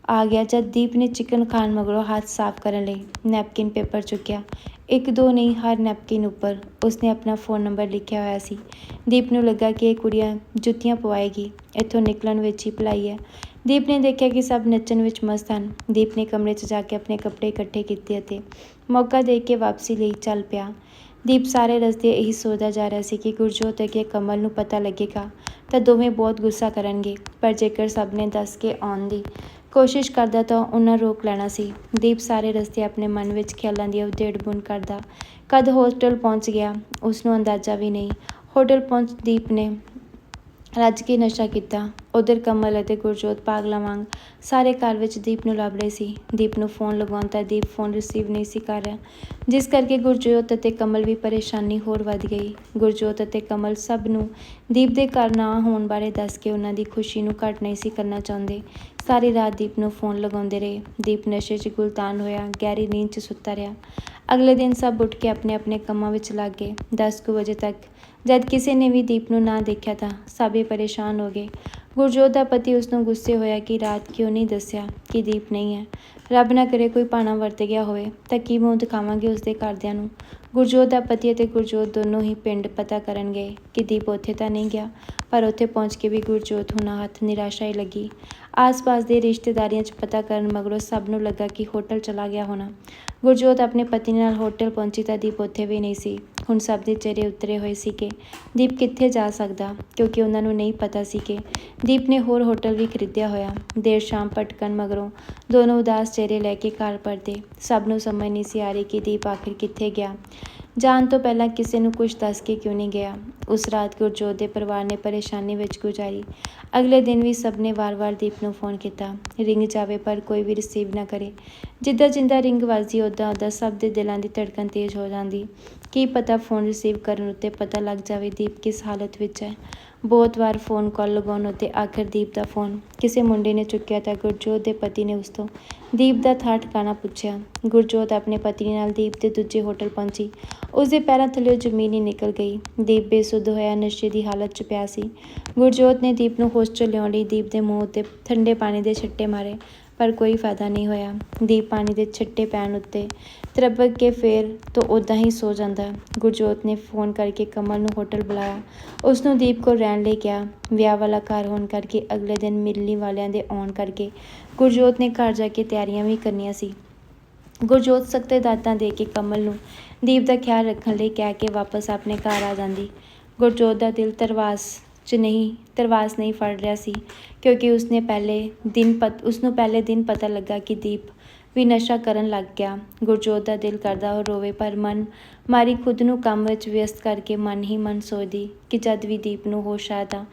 ਆ ਗਿਆ ਜਦ ਦੀਪ ਨੇ ਚਿਕਨ ਖਾਣ ਮਗਰੋਂ ਹੱਥ ਸਾਫ਼ ਕਰਨ ਲਈ ਨੈਪਕਿਨ ਪੇਪਰ ਚੁੱਕਿਆ। ਇੱਕ ਦੋ ਨਹੀਂ, ਹਰ ਨੈਪਕਿਨ ਉੱਪਰ। ਉਸਨੇ ਆਪਣਾ ਫੋਨ ਨੰਬਰ ਲਿਖਿਆ ਹੋਇਆ ਸੀ। ਦੀਪ ਨੂੰ ਲੱਗਾ ਕਿ ਇਹ ਕੁੜੀਆਂ ਜੁੱਤੀਆਂ ਪਵਾਏਗੀ। ਇੱਥੋਂ ਨਿਕਲਣ ਵਿੱਚ ਹੀ ਭਲਾਈ ਹੈ। ਦੀਪ ਨੇ ਦੇਖਿਆ ਕਿ ਸਭ ਨੱਚਣ ਵਿੱਚ ਮਸਤ ਹਨ। ਦੀਪ ਨੇ ਕਮਰੇ 'ਚ ਜਾ ਕੇ ਆਪਣੇ ਕੱਪੜੇ ਇਕੱਠੇ ਕੀਤੇ ਅਤੇ ਮੌਕਾ ਦੇ ਕੇ ਵਾਪਸੀ ਲਈ ਚੱਲ ਪਿਆ। ਦੀਪ ਸਾਰੇ ਰਸਤੇ ਇਹੀ ਸੋਚਦਾ ਜਾ ਰਿਹਾ ਸੀ ਕਿ ਗੁਰਜੋਤ ਅੱਗੇ ਕਮਲ ਨੂੰ ਪਤਾ ਲੱਗੇਗਾ ਤਾਂ ਦੋਵੇਂ ਬਹੁਤ ਗੁੱਸਾ ਕਰਨਗੇ, ਪਰ ਜੇਕਰ ਸਭ ਨੇ ਦੱਸ ਕੇ ਆਉਣ ਦੀ ਕੋਸ਼ਿਸ਼ ਕਰਦਾ ਤਾਂ ਉਹਨਾਂ ਰੋਕ ਲੈਣਾ ਸੀ। ਦੀਪ ਸਾਰੇ ਰਸਤੇ ਆਪਣੇ ਮਨ ਵਿੱਚ ਖਿਆਲਾਂ ਦੀ ਉਧੇੜ ਬੁਣ ਕਰਦਾ। ਕਦ ਹੋਸਟਲ ਪਹੁੰਚ ਗਿਆ? ਉਸ ਨੂੰ ਅੰਦਾਜ਼ਾ ਵੀ ਨਹੀਂ। ਹੋਟਲ ਪਹੁੰਚ ਦੀਪ ਨੇ ਰੱਜ ਕੇ ਨਸ਼ਾ ਕੀਤਾ। ਉਧਰ ਕਮਲ ਅਤੇ ਗੁਰਜੋਤ ਪਾਗਲਾਂ ਵਾਂਗ ਸਾਰੇ ਘਰ ਵਿੱਚ ਦੀਪ ਨੂੰ ਲੱਭ ਰਹੇ ਸੀ। ਦੀਪ ਨੂੰ ਫੋਨ ਲਗਾਉਣ ਤਾਂ ਦੀਪ ਫੋਨ ਰਿਸੀਵ ਨਹੀਂ ਸੀ ਕਰ ਰਿਹਾ। ਜਿਸ ਕਰਕੇ ਗੁਰਜੋਤ ਅਤੇ ਕਮਲ ਵੀ ਪਰੇਸ਼ਾਨੀ ਹੋਰ ਵੱਧ ਗਈ। ਗੁਰਜੋਤ ਅਤੇ ਕਮਲ ਸਭ ਨੂੰ ਦੀਪ ਦੇ ਘਰ ਨਾ ਹੋਣ ਬਾਰੇ ਦੱਸ ਕੇ ਉਹਨਾਂ ਦੀ ਖੁਸ਼ੀ ਨੂੰ ਘਟ ਨਹੀਂ ਸੀ ਕਰਨਾ ਚਾਹੁੰਦੇ। ਸਾਰੀ ਰਾਤ ਦੀਪ ਨੂੰ ਫੋਨ ਲਗਾਉਂਦੇ ਰਹੇ। ਦੀਪ ਨਸ਼ੇ 'ਚ ਗੁਲਤਾਨ ਹੋਇਆ, ਗਹਿਰੀ ਨੀਂਦ 'ਚ ਸੁੱਤਾ ਰਿਹਾ। ਅਗਲੇ ਦਿਨ ਸਭ ਉੱਠ ਕੇ ਆਪਣੇ ਆਪਣੇ ਕੰਮਾਂ ਵਿੱਚ ਲੱਗ ਗਏ। 10 ਕੁ ਵਜੇ ਤੱਕ ਜਦ ਕਿਸੇ ਨੇ ਵੀ ਦੀਪ ਨੂੰ ਨਾ ਦੇਖਿਆ ਤਾਂ ਸਭੇ ਪਰੇਸ਼ਾਨ ਹੋ ਗਏ। ਗੁਰਜੋਤ ਦਾ ਪਤੀ ਉਸ ਨੂੰ ਗੁੱਸੇ ਹੋਇਆ ਕਿ ਰਾਤ ਕਿਉਂ ਨਹੀਂ ਦੱਸਿਆ ਕਿ ਦੀਪ ਨਹੀਂ ਹੈ। ਰੱਬ ਨਾ ਕਰੇ ਕੋਈ ਪਾਣਾ ਵਰਤ ਗਿਆ ਹੋਵੇ, ਤਾਂ ਕੀ ਮੂੰਹ ਦਿਖਾਵਾਂਗੇ ਉਸਦੇ ਘਰਦਿਆਂ ਨੂੰ? ਗੁਰਜੋਤ ਦਾ ਪਤੀ ਅਤੇ ਗੁਰਜੋਤ ਦੋਨੋਂ ਹੀ ਪਿੰਡ ਪਤਾ ਕਰਨ ਗਏ ਕਿ ਦੀਪ ਉੱਥੇ ਤਾਂ ਨਹੀਂ ਗਿਆ। ਪਰ ਉੱਥੇ ਪਹੁੰਚ ਕੇ ਵੀ ਗੁਰਜੋਤ ਹੁਣਾ ਹੱਥ ਨਿਰਾਸ਼ਾ ਹੀ ਲੱਗੀ। ਆਸ-ਪਾਸ ਦੇ ਰਿਸ਼ਤੇਦਾਰੀਆਂ 'ਚ ਪਤਾ ਕਰਨ ਮਗਰੋਂ ਸਭ ਨੂੰ ਲੱਗਾ ਕਿ ਹੋਟਲ ਚਲਾ ਗਿਆ ਹੋਣਾ। ਗੁਰਜੋਤ ਆਪਣੇ ਪਤੀ ਨਾਲ ਹੋਟਲ ਪਹੁੰਚੀ ਤਾਂ ਦੀਪ ਉੱਥੇ ਵੀ ਨਹੀਂ ਸੀ। ਹੁਣ ਸਭ ਦੇ ਚਿਹਰੇ ਉਤਰੇ ਹੋਏ ਸੀ ਕਿ ਦੀਪ ਕਿੱਥੇ ਜਾ ਸਕਦਾ? ਕਿਉਂਕਿ ਉਹਨਾਂ ਨੂੰ ਨਹੀਂ ਪਤਾ ਸੀ ਕਿ ਦੀਪ ਨੇ ਹੋਰ ਹੋਟਲ ਵੀ ਖਰੀਦਿਆ ਹੋਇਆ। ਦੇਰ ਸ਼ਾਮ ਭਟਕਣ ਮਗਰੋਂ ਦੋਨੋਂ ਉਦਾਸ ਚਿਹਰੇ ਲੈ ਕੇ ਘਰ ਪਰਤੇ ਸਭ ਨੂੰ ਸਮਝ ਨਹੀਂ ਸੀ ਆ ਰਹੀ ਕਿ ਦੀਪ ਆਖਿਰ ਕਿੱਥੇ ਗਿਆ। ਜਾਣ ਤੋਂ ਪਹਿਲਾਂ ਕਿਸੇ ਨੂੰ ਕੁਝ ਦੱਸ ਕੇ ਕਿਉਂ ਨਹੀਂ ਗਿਆ? ਉਸ ਰਾਤ ਗੁਰਜੋਤ ਦੇ ਪਰਿਵਾਰ ਨੇ ਪਰੇਸ਼ਾਨੀ ਵਿੱਚ ਗੁਜ਼ਾਰੀ। ਅਗਲੇ ਦਿਨ ਵੀ ਸਭ ਨੇ ਵਾਰ-ਵਾਰ ਦੀਪ ਨੂੰ ਫੋਨ ਕੀਤਾ। ਰਿੰਗ ਜਾਵੇ ਪਰ ਕੋਈ ਵੀ ਰਿਸੀਵ ਨਾ ਕਰੇ। ਜਿੱਦਾਂ ਜਿੰਦਾ ਰਿੰਗ ਵੱਜਦੀ ਉਦਾਂ ਉਦਾਂ ਸਭ ਦੇ ਦਿਲਾਂ ਦੀ ਧੜਕਣ ਤੇਜ਼ ਹੋ ਜਾਂਦੀ। ਕੀ ਪਤਾ ਫੋਨ ਰਿਸੀਵ ਕਰਨ ਉੱਤੇ ਪਤਾ ਲੱਗ ਜਾਵੇ ਦੀਪ ਕਿਸ ਹਾਲਤ ਵਿੱਚ ਹੈ। ਬਹੁਤ ਵਾਰ ਫੋਨ ਕਾਲ ਲਗਾਉਣ ਉੱਤੇ ਆਖਰ ਦੀਪ ਦਾ ਫੋਨ ਕਿਸੇ ਮੁੰਡੇ ਨੇ ਚੁੱਕਿਆ ਤਾਂ ਗੁਰਜੋਤ ਦੇ ਪਤੀ ਨੇ ਉਸ ਤੋਂ ਦੀਪ ਦਾ ਥਾਂ ਠਿਕਾਣਾ ਪੁੱਛਿਆ। ਗੁਰਜੋਤ ਆਪਣੇ ਪਤੀ ਨਾਲ ਦੀਪ ਦੇ ਦੂਜੇ ਹੋਟਲ ਪਹੁੰਚੀ। ਉਸ ਦੇ ਪੈਰਾਂ ਥੱਲੇ ਜ਼ਮੀਨ ਹੀ ਨਿਕਲ ਗਈ। ਦੀਪ ਬੇਸੁੱਧ ਹੋਇਆ, ਨਸ਼ੇ ਦੀ ਹਾਲਤ 'ਚ ਪਿਆ ਸੀ। ਗੁਰਜੋਤ ਨੇ ਦੀਪ ਨੂੰ ਹੋਸ਼ 'ਚ ਲਿਆਉਣ ਲਈ ਦੀਪ ਦੇ ਮੂੰਹ ਉੱਤੇ ਠੰਡੇ ਪਾਣੀ ਦੇ ਛਿੱਟੇ ਮਾਰੇ। ਪਰ ਕੋਈ ਫਾਇਦਾ ਨਹੀਂ ਹੋਇਆ। ਦੀਪ ਪਾਣੀ ਦੇ ਛਿੱਟੇ ਪੈਣ ਉੱਤੇ ਤਰਬਕ ਕੇ ਫੇਰ ਤੋਂ ਉਦਾਂ ਹੀ ਸੋ ਜਾਂਦਾ। ਗੁਰਜੋਤ ਨੇ ਫੋਨ ਕਰਕੇ ਕਮਲ ਨੂੰ ਹੋਟਲ ਬੁਲਾਇਆ। ਉਸ ਨੂੰ ਦੀਪ ਕੋਲ ਰਹਿਣ ਲਈ ਕਿਹਾ। ਵਿਆਹ ਵਾਲਾ ਘਰ ਹੋਣ ਕਰਕੇ ਅਗਲੇ ਦਿਨ ਮਿਲਣੀ ਵਾਲਿਆਂ ਦੇ ਆਉਣ ਕਰਕੇ ਗੁਰਜੋਤ ਨੇ ਘਰ ਜਾ ਕੇ ਤਿਆਰੀਆਂ ਵੀ ਕਰਨੀਆਂ ਸੀ। ਗੁਰਜੋਤ ਸਖਤੇ ਦਾਤਾਂ ਦੇ ਕੇ ਕਮਲ ਨੂੰ ਦੀਪ ਦਾ ਖਿਆਲ ਰੱਖਣ ਲਈ ਕਹਿ ਕੇ ਵਾਪਸ ਆਪਣੇ ਘਰ ਆ ਜਾਂਦੀ। ਗੁਰਜੋਤ ਦਾ ਦਿਲ ਤਰਵਾਸ 'ਚ ਨਹੀਂ, ਤਰਵਾਸ ਨਹੀਂ ਫੜ ਰਿਹਾ ਸੀ, ਕਿਉਂਕਿ ਉਸਨੇ ਪਹਿਲੇ ਦਿਨ ਪਤ, ਉਸਨੂੰ ਪਹਿਲੇ ਦਿਨ ਪਤਾ ਲੱਗਾ ਕਿ ਦੀਪ ਵੀ ਨਸ਼ਾ ਕਰਨ ਲੱਗ ਗਿਆ। ਗੁਰਜੋਤ ਦਾ ਦਿਲ ਕਰਦਾ ਉਹ ਰੋਵੇ, ਪਰ ਮਨ ਮਾਰੀ ਖੁਦ ਨੂੰ ਕੰਮ ਵਿੱਚ ਵਿਅਸਤ ਕਰਕੇ ਮਨ ਹੀ ਮਨ ਸੋਚਦੀ ਕਿ ਜਦ ਵੀ ਦੀਪ ਨੂੰ ਹੋਸ਼ ਆਇਆ ਤਾਂ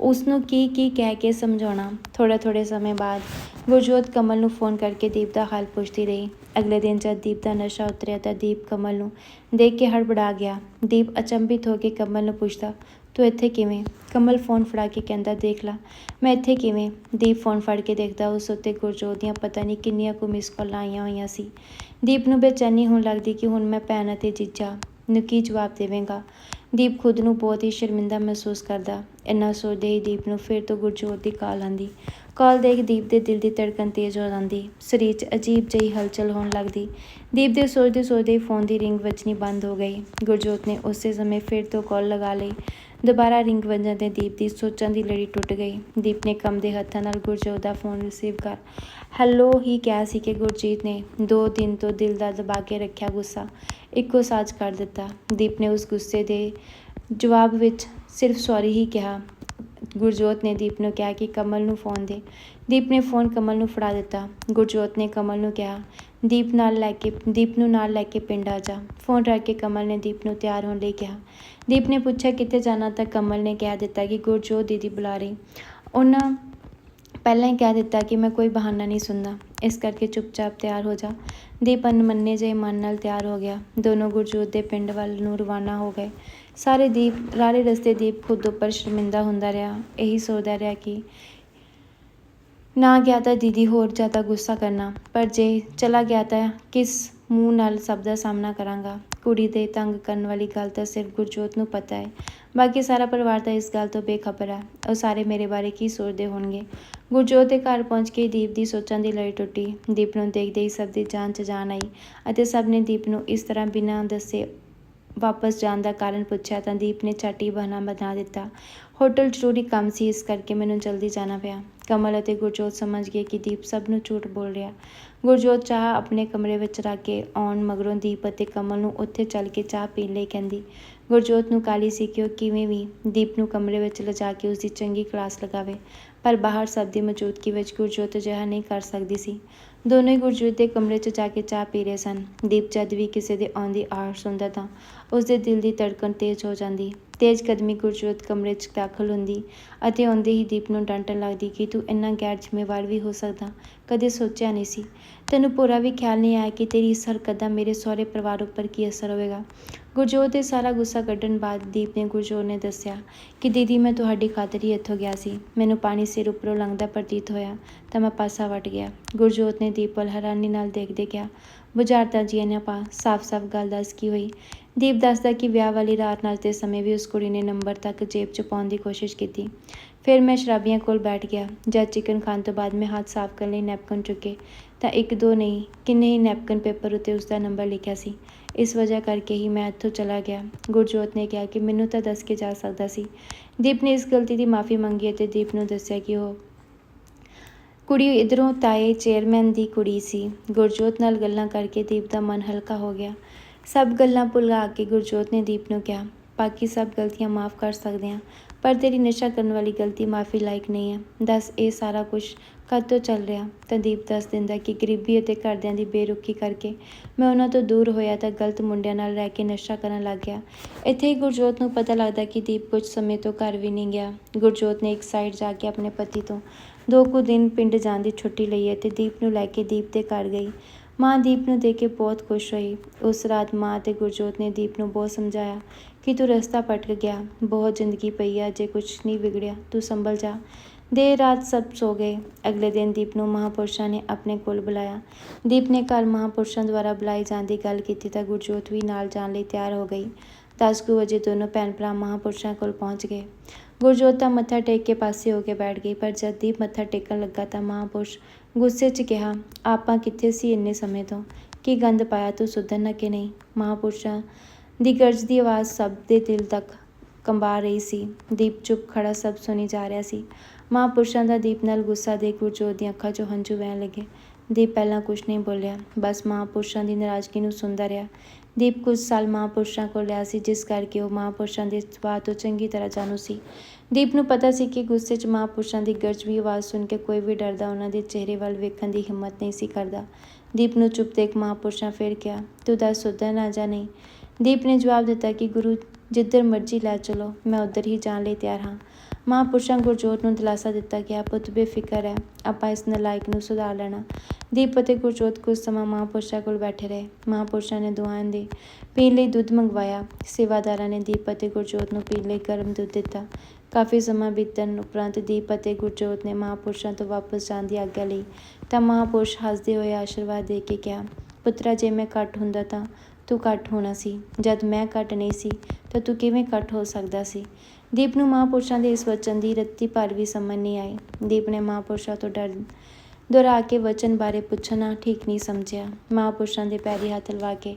ਉਸ ਨੂੰ ਕੀ ਕੀ ਕਹਿ ਕੇ ਸਮਝਾਉਣਾ। ਥੋੜਾ ਥੋੜੇ ਸਮੇਂ ਬਾਅਦ ਗੁਰਜੋਤ ਕਮਲ ਨੂੰ ਫੋਨ ਕਰਕੇ ਦੀਪ ਦਾ ਹਾਲ ਪੁੱਛਦੀ ਰਹੀ। ਅਗਲੇ ਦਿਨ ਜਦ ਦੀਪ ਦਾ ਨਸ਼ਾ ਉਤਰਿਆ ਤਾਂ ਦੀਪ ਕਮਲ ਨੂੰ ਦੇਖ ਕੇ ਹੜਬੜਾ ਗਿਆ। ਦੀਪ ਅਚੰਭਿਤ ਹੋ ਕੇ ਕਮਲ ਨੂੰ ਪੁੱਛਦਾ ਤੂੰ ਇੱਥੇ ਕਿਵੇਂ? ਕਮਲ ਫੋਨ ਫੜਾ ਕੇ ਕਹਿੰਦਾ, ਦੇਖ ਲਾ, ਮੈਂ ਇੱਥੇ ਕਿਵੇਂ? ਦੀਪ ਫੋਨ ਫੜ ਕੇ ਦੇਖਦਾ, ਉਸ ਉੱਤੇ ਗੁਰਜੋਤ ਦੀਆਂ ਪਤਾ ਨਹੀਂ ਕਿੰਨੀਆਂ ਕੁ ਮਿਸ ਕਾਲਾਂ ਆਈਆਂ ਹੋਈਆਂ ਸੀ। ਦੀਪ ਨੂੰ ਬੇਚੈਨੀ ਹੋਣ ਲੱਗਦੀ ਕਿ ਹੁਣ ਮੈਂ ਭੈਣ ਅਤੇ ਜੀਜਾ ਨੂੰ ਕੀ ਜਵਾਬ ਦੇਵਾਂਗਾ। ਦੀਪ ਖੁਦ ਨੂੰ ਬਹੁਤ ਹੀ ਸ਼ਰਮਿੰਦਾ ਮਹਿਸੂਸ ਕਰਦਾ। ਇੰਨਾ ਸੋਚਦੇ ਹੀ ਦੀਪ ਨੂੰ ਫਿਰ ਤੋਂ ਗੁਰਜੋਤ ਦੀ ਕਾਲ ਆਂਦੀ ਕਾਲ ਦੇਖ ਦੀਪ ਦੇ ਦਿਲ ਦੀ ਧੜਕਨ ਤੇਜ਼ ਹੋ ਜਾਂਦੀ। ਸਰੀਰ 'ਚ ਅਜੀਬ ਜਿਹੀ ਹਲਚਲ ਹੋਣ ਲੱਗਦੀ। ਦੀਪ ਦੇ ਸੋਚਦੇ ਸੋਚਦੇ ਹੀ ਫੋਨ ਦੀ ਰਿੰਗ ਵੱਜਣੀ ਬੰਦ ਹੋ ਗਈ। ਗੁਰਜੋਤ ਨੇ ਉਸੇ ਸਮੇਂ ਫਿਰ ਤੋਂ ਕਾਲ ਲਗਾ ਲਈ। ਦੁਬਾਰਾ ਰਿੰਗ ਵੱਜਣ ਤੇ ਦੀਪ ਦੀ ਸੋਚਾਂ ਦੀ ਲੜੀ ਟੁੱਟ ਗਈ। ਦੀਪ ਨੇ ਕੰਮ ਦੇ ਹੱਥਾਂ ਨਾਲ ਗੁਰਜੋਤ ਦਾ ਫੋਨ ਰਿਸੀਵ ਕਰ। ਹੈਲੋ ਹੀ ਕਿਹਾ ਸੀ ਕਿ ਗੁਰਜੀਤ ਨੇ ਦੋ ਦਿਨ ਤੋਂ ਦਿਲ ਦਾ ਦਬਾ ਕੇ ਰੱਖਿਆ ਗੁੱਸਾ। ਇੱਕੋ ਸਾਜ ਕਰ ਦਿੱਤਾ। ਦੀਪ ਨੇ ਉਸ ਗੁੱਸੇ ਦੇ ਜਵਾਬ ਵਿੱਚ ਸਿਰਫ ਸੌਰੀ ਹੀ ਕਿਹਾ। ਗੁਰਜੋਤ ਨੇ ਦੀਪ ਨੂੰ ਕਿਹਾ ਕਿ ਕਮਲ ਨੂੰ ਫੋਨ ਦੇ। ਦੀਪ ਨੇ ਫੋਨ ਕਮਲ ਨੂੰ ਫੜਾ ਦਿੱਤਾ। ਗੁਰਜੋਤ ਨੇ ਕਮਲ ਨੂੰ ਕਿਹਾ, ਦੀਪ ਨਾਲ ਲੈ ਕੇ, ਦੀਪ ਨੂੰ ਨਾਲ ਲੈ ਕੇ ਪਿੰਡ ਆ ਜਾ। ਫੋਨ ਰੱਖ ਕੇ ਕਮਲ ਨੇ ਦੀਪ ਨੂੰ ਤਿਆਰ ਹੋਣ ਲਈ ਕਿਹਾ। ਦੀਪ ਨੇ ਪੁੱਛਿਆ, ਕਿੱਥੇ ਜਾਣਾ? ਤਾਂ ਕਮਲ ਨੇ ਕਹਿ ਦਿੱਤਾ ਕਿ ਗੁਰਜੋਤ ਦੀਦੀ ਬੁਲਾ ਰਹੀ। ਉਹਨਾਂ ਪਹਿਲਾਂ ਹੀ ਕਹਿ ਦਿੱਤਾ ਕਿ ਮੈਂ ਕੋਈ ਬਹਾਨਾ ਨਹੀਂ ਸੁਣਦਾ। ਇਸ ਕਰਕੇ ਚੁੱਪਚਾਪ ਤਿਆਰ ਹੋ ਜਾ। ਦੀਪ ਅਨਮੰਨੇ ਜਿਹੇ ਮਨ ਨਾਲ ਤਿਆਰ ਹੋ ਗਿਆ। ਦੋਨੋਂ ਗੁਰਜੋਤ ਦੇ ਪਿੰਡ ਵੱਲ ਨੂੰ ਰਵਾਨਾ ਹੋ ਗਏ। ਸਾਰੇ ਦੀਪ ਰਾਰੇ ਰਸਤੇ ਦੀਪ ਖੁਦ ਉੱਪਰ ਸ਼ਰਮਿੰਦਾ ਹੁੰਦਾ ਰਿਹਾ। ਇਹੀ ਸੋਚਦਾ ਰਿਹਾ ਕਿ ਨਾ ਗਿਆ ਤਾਂ ਦੀਦੀ ਹੋਰ ਜ਼ਿਆਦਾ ਗੁੱਸਾ ਕਰਨਾ, ਪਰ ਜੇ ਚਲਾ ਗਿਆ ਤਾਂ ਕਿਸ ਮੂੰਹ ਨਾਲ ਸਭ ਦਾ ਸਾਹਮਣਾ ਕਰਾਂਗਾ? ਕੁੜੀ ਦੇ ਤੰਗ ਕਰਨ ਵਾਲੀ ਗੱਲ ਤਾਂ ਸਿਰਫ ਗੁਰਜੋਤ ਨੂੰ ਪਤਾ ਹੈ। ਬਾਕੀ ਸਾਰਾ ਪਰਿਵਾਰ ਤਾਂ ਇਸ ਗੱਲ ਤੋਂ ਬੇਖਬਰ ਹੈ। ਉਹ ਸਾਰੇ ਮੇਰੇ ਬਾਰੇ ਕੀ ਸੋਚਦੇ ਹੋਣਗੇ? ਗੁਰਜੋਤ ਦੇ ਘਰ ਪਹੁੰਚ ਕੇ ਦੀਪ ਦੀ ਸੋਚਾਂ ਦੀ ਲੜੀ ਟੁੱਟੀ। ਦੀਪ ਨੂੰ ਦੇਖਦੇ ਹੀ ਸਭ ਦੀ ਜਾਨ 'ਚ ਜਾਨ ਆਈ ਅਤੇ ਸਭ ਨੇ ਦੀਪ ਨੂੰ ਇਸ ਤਰ੍ਹਾਂ ਬਿਨਾਂ ਦੱਸੇ ਵਾਪਸ ਜਾਣ ਦਾ ਕਾਰਨ ਪੁੱਛਿਆ ਤਾਂ ਦੀਪ ਨੇ ਝਾਟੀ ਬਹਾਨਾ ਬਣਾ ਦਿੱਤਾ। ਹੋਟਲ ਜ਼ਰੂਰੀ ਕੰਮ ਸੀ, ਇਸ ਕਰਕੇ ਮੈਨੂੰ ਜਲਦੀ ਜਾਣਾ ਪਿਆ। ਕਮਲ ਅਤੇ ਗੁਰਜੋਤ ਸਮਝ ਗਏ ਕਿ ਦੀਪ ਸਭ ਨੂੰ ਝੂਠ ਬੋਲ ਰਿਹਾ। ਗੁਰਜੋਤ ਚਾਹ ਆਪਣੇ ਕਮਰੇ ਵਿੱਚ ਰੱਖ ਕੇ ਆਉਣ ਮਗਰੋਂ ਦੀਪ ਅਤੇ ਕਮਲ ਨੂੰ ਉੱਥੇ ਚੱਲ ਕੇ ਚਾਹ ਪੀਣ ਲਈ ਕਹਿੰਦੀ, ਗੁਰਜੋਤ ਨੂੰ ਕਾਲੀ ਸੀ ਕਿ ਉਹ ਕਿਵੇਂ ਵੀ ਦੀਪ ਨੂੰ ਕਮਰੇ ਵਿੱਚ ਲਿਜਾ ਕੇ ਉਸ ਦੀ ਚੰਗੀ ਕਲਾਸ ਲਗਾਵੇ, ਪਰ ਬਾਹਰ ਸਭ ਦੀ ਮੌਜੂਦਗੀ ਵਿੱਚ ਗੁਰਜੋਤ ਅਜਿਹਾ ਨਹੀਂ ਕਰ ਸਕਦੀ ਸੀ। ਦੋਨੋਂ ਹੀ ਦੇ ਕਮਰੇ 'ਚ ਜਾ ਕੇ ਚਾਹ ਪੀ ਰਹੇ ਸਨ। ਦੀਪ ਜਦ ਵੀ ਕਿਸੇ ਦੇ ਆਉਣ ਦੀ ਆਹ ਸੁਣਦਾ ਤਾਂ ਉਸ ਦੇ ਦਿਲ ਦੀ ਧੜਕਣ ਤੇਜ਼ ਹੋ ਜਾਂਦੀ। ਤੇਜ਼ ਕਦਮੀ ਗੁਰਜੋਤ ਕਮਰੇ 'ਚ ਦਾਖਲ ਹੁੰਦੀ ਅਤੇ ਆਉਂਦੇ ਹੀ ਦੀਪ ਨੂੰ ਡਾਂਟਣ ਲੱਗਦੀ ਕਿ ਤੂੰ ਇੰਨਾ ਗੈਰ ਜ਼ਿੰਮੇਵਾਰ ਵੀ ਹੋ ਸਕਦਾ। ਕਦੇ ਸੋਚਿਆ ਨਹੀਂ ਸੀ। ਤੈਨੂੰ ਪੂਰਾ ਵੀ ਖਿਆਲ ਨਹੀਂ ਆਇਆ ਕਿ ਤੇਰੀ ਇਸ ਹਰਕਤ ਦਾ ਮੇਰੇ ਸਹੁਰੇ ਪਰਿਵਾਰ ਉੱਪਰ ਕੀ ਅਸਰ ਹੋਵੇਗਾ। ਗੁਰਜੋਤ ਦੇ ਸਾਰਾ ਗੁੱਸਾ ਕੱਢਣ ਬਾਅਦ ਦੀਪ ਨੇ ਗੁਰਜੋਤ ਨੇ ਦੱਸਿਆ ਕਿ ਦੀਦੀ, ਮੈਂ ਤੁਹਾਡੀ ਖਾਤਰ ਹੀ ਇੱਥੋਂ ਗਿਆ ਸੀ। ਮੈਨੂੰ ਪਾਣੀ ਸਿਰ ਉੱਪਰੋਂ ਲੰਘਦਾ ਪ੍ਰਤੀਤ ਹੋਇਆ ਤਾਂ ਮੈਂ ਪਾਸਾ ਵਟ ਗਿਆ। ਗੁਰਜੋਤ ਨੇ ਦੀਪ ਵੱਲ ਹੈਰਾਨੀ ਨਾਲ ਦੇਖਦੇ ਕਿਹਾ, ਬੁਝਾਰਤਾ ਜੀ ਨੇ ਪਾ, ਸਾਫ਼-ਸਾਫ਼ ਗੱਲ ਦੱਸ ਕੀ ਹੋਈ? ਦੀਪ ਦੱਸਦਾ ਕਿ ਵਿਆਹ ਵਾਲੀ ਰਾਤ ਨੱਚਦੇ ਸਮੇਂ ਵੀ ਉਸ ਕੁੜੀ ਨੇ ਨੰਬਰ ਤੱਕ ਜੇਬ 'ਚ ਪਾਉਣ ਦੀ ਕੋਸ਼ਿਸ਼ ਕੀਤੀ। ਫਿਰ ਮੈਂ ਸ਼ਰਾਬੀਆਂ ਕੋਲ ਬੈਠ ਗਿਆ। ਜਦ ਚਿਕਨ ਖਾਣ ਤੋਂ ਬਾਅਦ ਮੈਂ ਹੱਥ ਸਾਫ਼ ਕਰਨ ਲਈ ਨੈਪਕਿਨ ਚੁੱਕੇ ਤਾਂ ਇੱਕ ਦੋ ਨਹੀਂ, ਕਿੰਨੇ ਹੀ ਨੈਪਕਿਨ ਪੇਪਰ ਉੱਤੇ ਉਸ ਦਾ ਨੰਬਰ ਲਿਖਿਆ ਸੀ। ਇਸ ਵਜ੍ਹਾ ਕਰਕੇ ਹੀ ਮੈਂ ਇੱਥੋਂ ਚਲਾ ਗਿਆ। ਗੁਰਜੋਤ ਨੇ ਕਿਹਾ ਕਿ ਮੈਨੂੰ ਤਾਂ ਦੱਸ ਕੇ ਜਾ ਸਕਦਾ ਸੀ। ਦੀਪ ਨੇ ਇਸ ਗਲਤੀ ਦੀ ਮਾਫੀ ਮੰਗੀ ਅਤੇ ਦੀਪ ਨੂੰ ਦੱਸਿਆ ਕਿ ਉਹ ਕੁੜੀ ਇਧਰੋਂ ਤਾਏ ਚੇਅਰਮੈਨ ਦੀ ਕੁੜੀ ਸੀ। ਗੁਰਜੋਤ ਨਾਲ ਗੱਲਾਂ ਕਰਕੇ ਦੀਪ ਦਾ ਮਨ ਹਲਕਾ ਹੋ ਗਿਆ। ਸਭ ਗੱਲਾਂ ਭੁਲਾ ਕੇ ਗੁਰਜੋਤ ਨੇ ਦੀਪ ਨੂੰ ਕਿਹਾ, ਬਾਕੀ ਸਭ ਗਲਤੀਆਂ ਮਾਫ ਕਰ ਸਕਦੇ ਹਾਂ, ਪਰ ਤੇਰੀ ਨਸ਼ਾ ਕਰਨ ਵਾਲੀ ਗਲਤੀ ਮਾਫੀ ਲਾਇਕ ਨਹੀਂ ਹੈ। ਦੱਸ, ਇਹ ਸਾਰਾ ਕੁਝ ਕਦ ਤੋਂ ਚੱਲ ਰਿਹਾ? ਤਾਂ ਦੀਪ ਦੱਸ ਦਿੰਦਾ ਕਿ ਗਰੀਬੀ ਅਤੇ ਘਰਦਿਆਂ ਦੀ ਬੇਰੁਖੀ ਕਰਕੇ ਮੈਂ ਉਹਨਾਂ ਤੋਂ ਦੂਰ ਹੋਇਆ ਤਾਂ ਗਲਤ ਮੁੰਡਿਆਂ ਨਾਲ ਰਹਿ ਕੇ ਨਸ਼ਾ ਕਰਨ ਲੱਗ ਗਿਆ। ਇੱਥੇ ਹੀ ਗੁਰਜੋਤ ਨੂੰ ਪਤਾ ਲੱਗਦਾ ਕਿ ਦੀਪ ਕੁਝ ਸਮੇਂ ਤੋਂ ਘਰ ਵੀ ਨਹੀਂ ਗਿਆ। ਗੁਰਜੋਤ ਨੇ ਇੱਕ ਸਾਈਡ ਜਾ ਕੇ ਆਪਣੇ ਪਤੀ ਤੋਂ ਦੋ ਕੁ ਦਿਨ ਪਿੰਡ ਜਾਣ ਦੀ ਛੁੱਟੀ ਲਈ ਅਤੇ ਦੀਪ ਨੂੰ ਲੈ ਕੇ ਦੀਪ ਦੇ ਘਰ ਗਈ। ਮਾਂ ਦੀਪ ਨੂੰ ਦੇਖ ਕੇ ਬਹੁਤ ਖੁਸ਼ ਹੋਈ। ਉਸ ਰਾਤ ਮਾਂ ਤੇ ਗੁਰਜੋਤ ਨੇ ਦੀਪ ਨੂੰ ਬਹੁਤ ਸਮਝਾਇਆ ਕਿ ਤੂੰ ਰਸਤਾ ਪਟਕ ਗਿਆ। ਬਹੁਤ ਜ਼ਿੰਦਗੀ ਪਈ ਆ, ਜੇ ਕੁਝ ਨਹੀਂ ਵਿਗੜਿਆ, ਤੂੰ ਸੰਭਲ ਜਾ। ਦੇਰ ਰਾਤ ਸਭ ਸੋ ਗਏ। ਅਗਲੇ ਦਿਨ ਦੀਪ ਨੂੰ ਮਹਾਪੁਰਸ਼ਾਂ ਨੇ ਆਪਣੇ ਕੋਲ ਬੁਲਾਇਆ। ਦੀਪ ਨੇ ਕੱਲ ਮਹਾਪੁਰਸ਼ਾਂ ਦੁਆਰਾ ਬੁਲਾਈ ਜਾਣ ਦੀ ਗੱਲ ਕੀਤੀ ਤਾਂ ਗੁਰਜੋਤ ਵੀ ਨਾਲ ਜਾਣ ਲਈ ਤਿਆਰ ਹੋ ਗਈ। ਦਸ ਕੁ ਵਜੇ ਦੋਨੋਂ ਭੈਣ ਭਰਾ ਮਹਾਪੁਰਸ਼ਾਂ ਕੋਲ ਪਹੁੰਚ ਗਏ। ਗੁਰਜੋਤ ਤਾਂ ਮੱਥਾ ਟੇਕ ਕੇ ਪਾਸੇ ਹੋ ਕੇ ਬੈਠ ਗਈ, ਪਰ ਜਦ ਦੀਪ ਮੱਥਾ ਟੇਕਣ ਲੱਗਾ ਤਾਂ ਮਹਾਪੁਰਸ਼ ਗੁੱਸੇ 'ਚ ਕਿਹਾ, ਆਪਾਂ ਕਿੱਥੇ ਸੀ ਇੰਨੇ ਸਮੇਂ ਤੋਂ? ਕੀ ਗੰਦ ਪਾਇਆ ਤੂੰ, ਸੁਧਰ ਨਾ ਕਿ ਨਹੀਂ? ਮਹਾਪੁਰਸ਼ਾਂ ਦੀ ਗਰਜ ਦੀ ਆਵਾਜ਼ ਸਭ ਦੇ ਦਿਲ ਤੱਕ ਕੰਬਾ ਰਹੀ ਸੀ। ਦੀਪ ਚੁੱਪ ਖੜਾ ਸਭ ਸੁਣੀ ਜਾ ਰਿਹਾ ਸੀ। ਮਹਾਪੁਰਸ਼ਾਂ ਦਾ ਦੀਪ ਨਾਲ ਗੁੱਸਾ ਦੇਖ ਗੁਰਜੋਤ ਦੀਆਂ ਅੱਖਾਂ 'ਚੋਂ ਹੰਝੂ ਵਹਿਣ ਲੱਗੇ। ਦੀਪ ਪਹਿਲਾਂ ਕੁਝ ਨਹੀਂ ਬੋਲਿਆ, ਬਸ ਮਹਾਂਪੁਰਸ਼ਾਂ ਦੀ ਨਾਰਾਜ਼ਗੀ ਨੂੰ ਸੁਣਦਾ ਰਿਹਾ। ਦੀਪ ਕੁਝ ਸਾਲ ਮਹਾਂਪੁਰਸ਼ਾਂ ਕੋਲ ਰਿਹਾ ਸੀ, ਜਿਸ ਕਰਕੇ ਉਹ ਮਹਾਂਪੁਰਸ਼ਾਂ ਦੇ ਸੁਭਾਅ ਤੋਂ ਚੰਗੀ ਤਰ੍ਹਾਂ ਜਾਣੂ ਸੀ। ਦੀਪ ਨੂੰ ਪਤਾ ਸੀ ਕਿ ਗੁੱਸੇ 'ਚ ਮਹਾਪੁਰਸ਼ਾਂ ਦੀ ਗਰਜਵੀ ਆਵਾਜ਼ ਸੁਣ ਕੇ ਕੋਈ ਵੀ ਡਰਦਾ ਉਹਨਾਂ ਦੇ ਚਿਹਰੇ ਵੱਲ ਵੇਖਣ ਦੀ ਹਿੰਮਤ ਨਹੀਂ ਸੀ ਕਰਦਾ। ਦੀਪ ਨੂੰ ਚੁੱਪ ਦੇਖ ਮਹਾਂਪੁਰਸ਼ਾਂ ਫਿਰ ਕਿਹਾ, ਤੂੰ ਦੱਸ ਸੁਧਰ ਨਾ ਜਾਂ ਨਹੀਂ? ਦੀਪ ਨੇ ਜਵਾਬ ਦਿੱਤਾ ਕਿ, ਗੁਰੂ ਜਿੱਧਰ ਮਰਜ਼ੀ ਲੈ ਚਲੋ, ਮੈਂ ਉੱਧਰ ਹੀ ਜਾਣ ਲਈ ਤਿਆਰ ਹਾਂ। ਮਹਾਂਪੁਰਸ਼ਾਂ ਗੁਰਜੋਤ ਨੂੰ ਦਿਲਾਸਾ ਦਿੱਤਾ ਗਿਆ, ਪੁੱਤ, ਬੇਫਿਕਰ ਹੈ ਆਪਾਂ ਇਸ ਨਲਾਇਕ ਨੂੰ ਸੁਧਾਰ ਲੈਣਾ। ਦੀਪ ਅਤੇ ਗੁਰਜੋਤ ਕੁਝ ਸਮਾਂ ਮਹਾਂਪੁਰਸ਼ਾਂ ਕੋਲ ਬੈਠੇ ਰਹੇ। ਮਹਾਂਪੁਰਸ਼ਾਂ ਨੇ ਦੁਆਨ ਦੇ ਪੀਣ ਲਈ ਦੁੱਧ ਮੰਗਵਾਇਆ। ਸੇਵਾਦਾਰਾਂ ਨੇ ਦੀਪ ਅਤੇ ਗੁਰਜੋਤ ਨੂੰ ਪੀਣ ਲਈ ਗਰਮ ਦੁੱਧ ਦਿੱਤਾ। ਕਾਫੀ ਸਮਾਂ ਬੀਤਣ ਉਪਰੰਤ ਦੀਪ ਅਤੇ ਗੁਰਜੋਤ ਨੇ ਮਹਾਂਪੁਰਸ਼ਾਂ ਤੋਂ ਵਾਪਸ ਜਾਣ ਦੀ ਆਗਿਆ ਲਈ ਤਾਂ ਮਹਾਂਪੁਰਸ਼ ਹੱਸਦੇ ਹੋਏ ਆਸ਼ੀਰਵਾਦ ਦੇ ਕੇ ਕਿਹਾ, ਪੁੱਤਰਾ, ਜੇ ਮੈਂ ਘੱਟ ਹੁੰਦਾ ਤਾਂ ਤੂੰ ਘੱਟ ਹੋਣਾ ਸੀ। ਜਦ ਮੈਂ ਘੱਟ ਨਹੀਂ ਸੀ ਤਾਂ ਤੂੰ ਕਿਵੇਂ ਘੱਟ ਹੋ ਸਕਦਾ ਸੀ? ਦੀਪ ਨੂੰ ਮਹਾਂਪੁਰਸ਼ਾਂ ਦੇ ਇਸ ਵਚਨ ਦੀ ਰੱਤੀ ਭਰ ਵੀ ਸਮਝ ਨਹੀਂ ਆਈ। ਦੀਪ ਨੇ ਮਹਾਂਪੁਰਸ਼ਾਂ ਤੋਂ ਡਰ ਦੁਹਰਾ ਕੇ ਵਚਨ ਬਾਰੇ ਪੁੱਛਣਾ ਠੀਕ ਨਹੀਂ ਸਮਝਿਆ। ਮਹਾਂਪੁਰਸ਼ਾਂ ਦੇ ਪੈਰੀ ਹੱਥ ਲਵਾ ਕੇ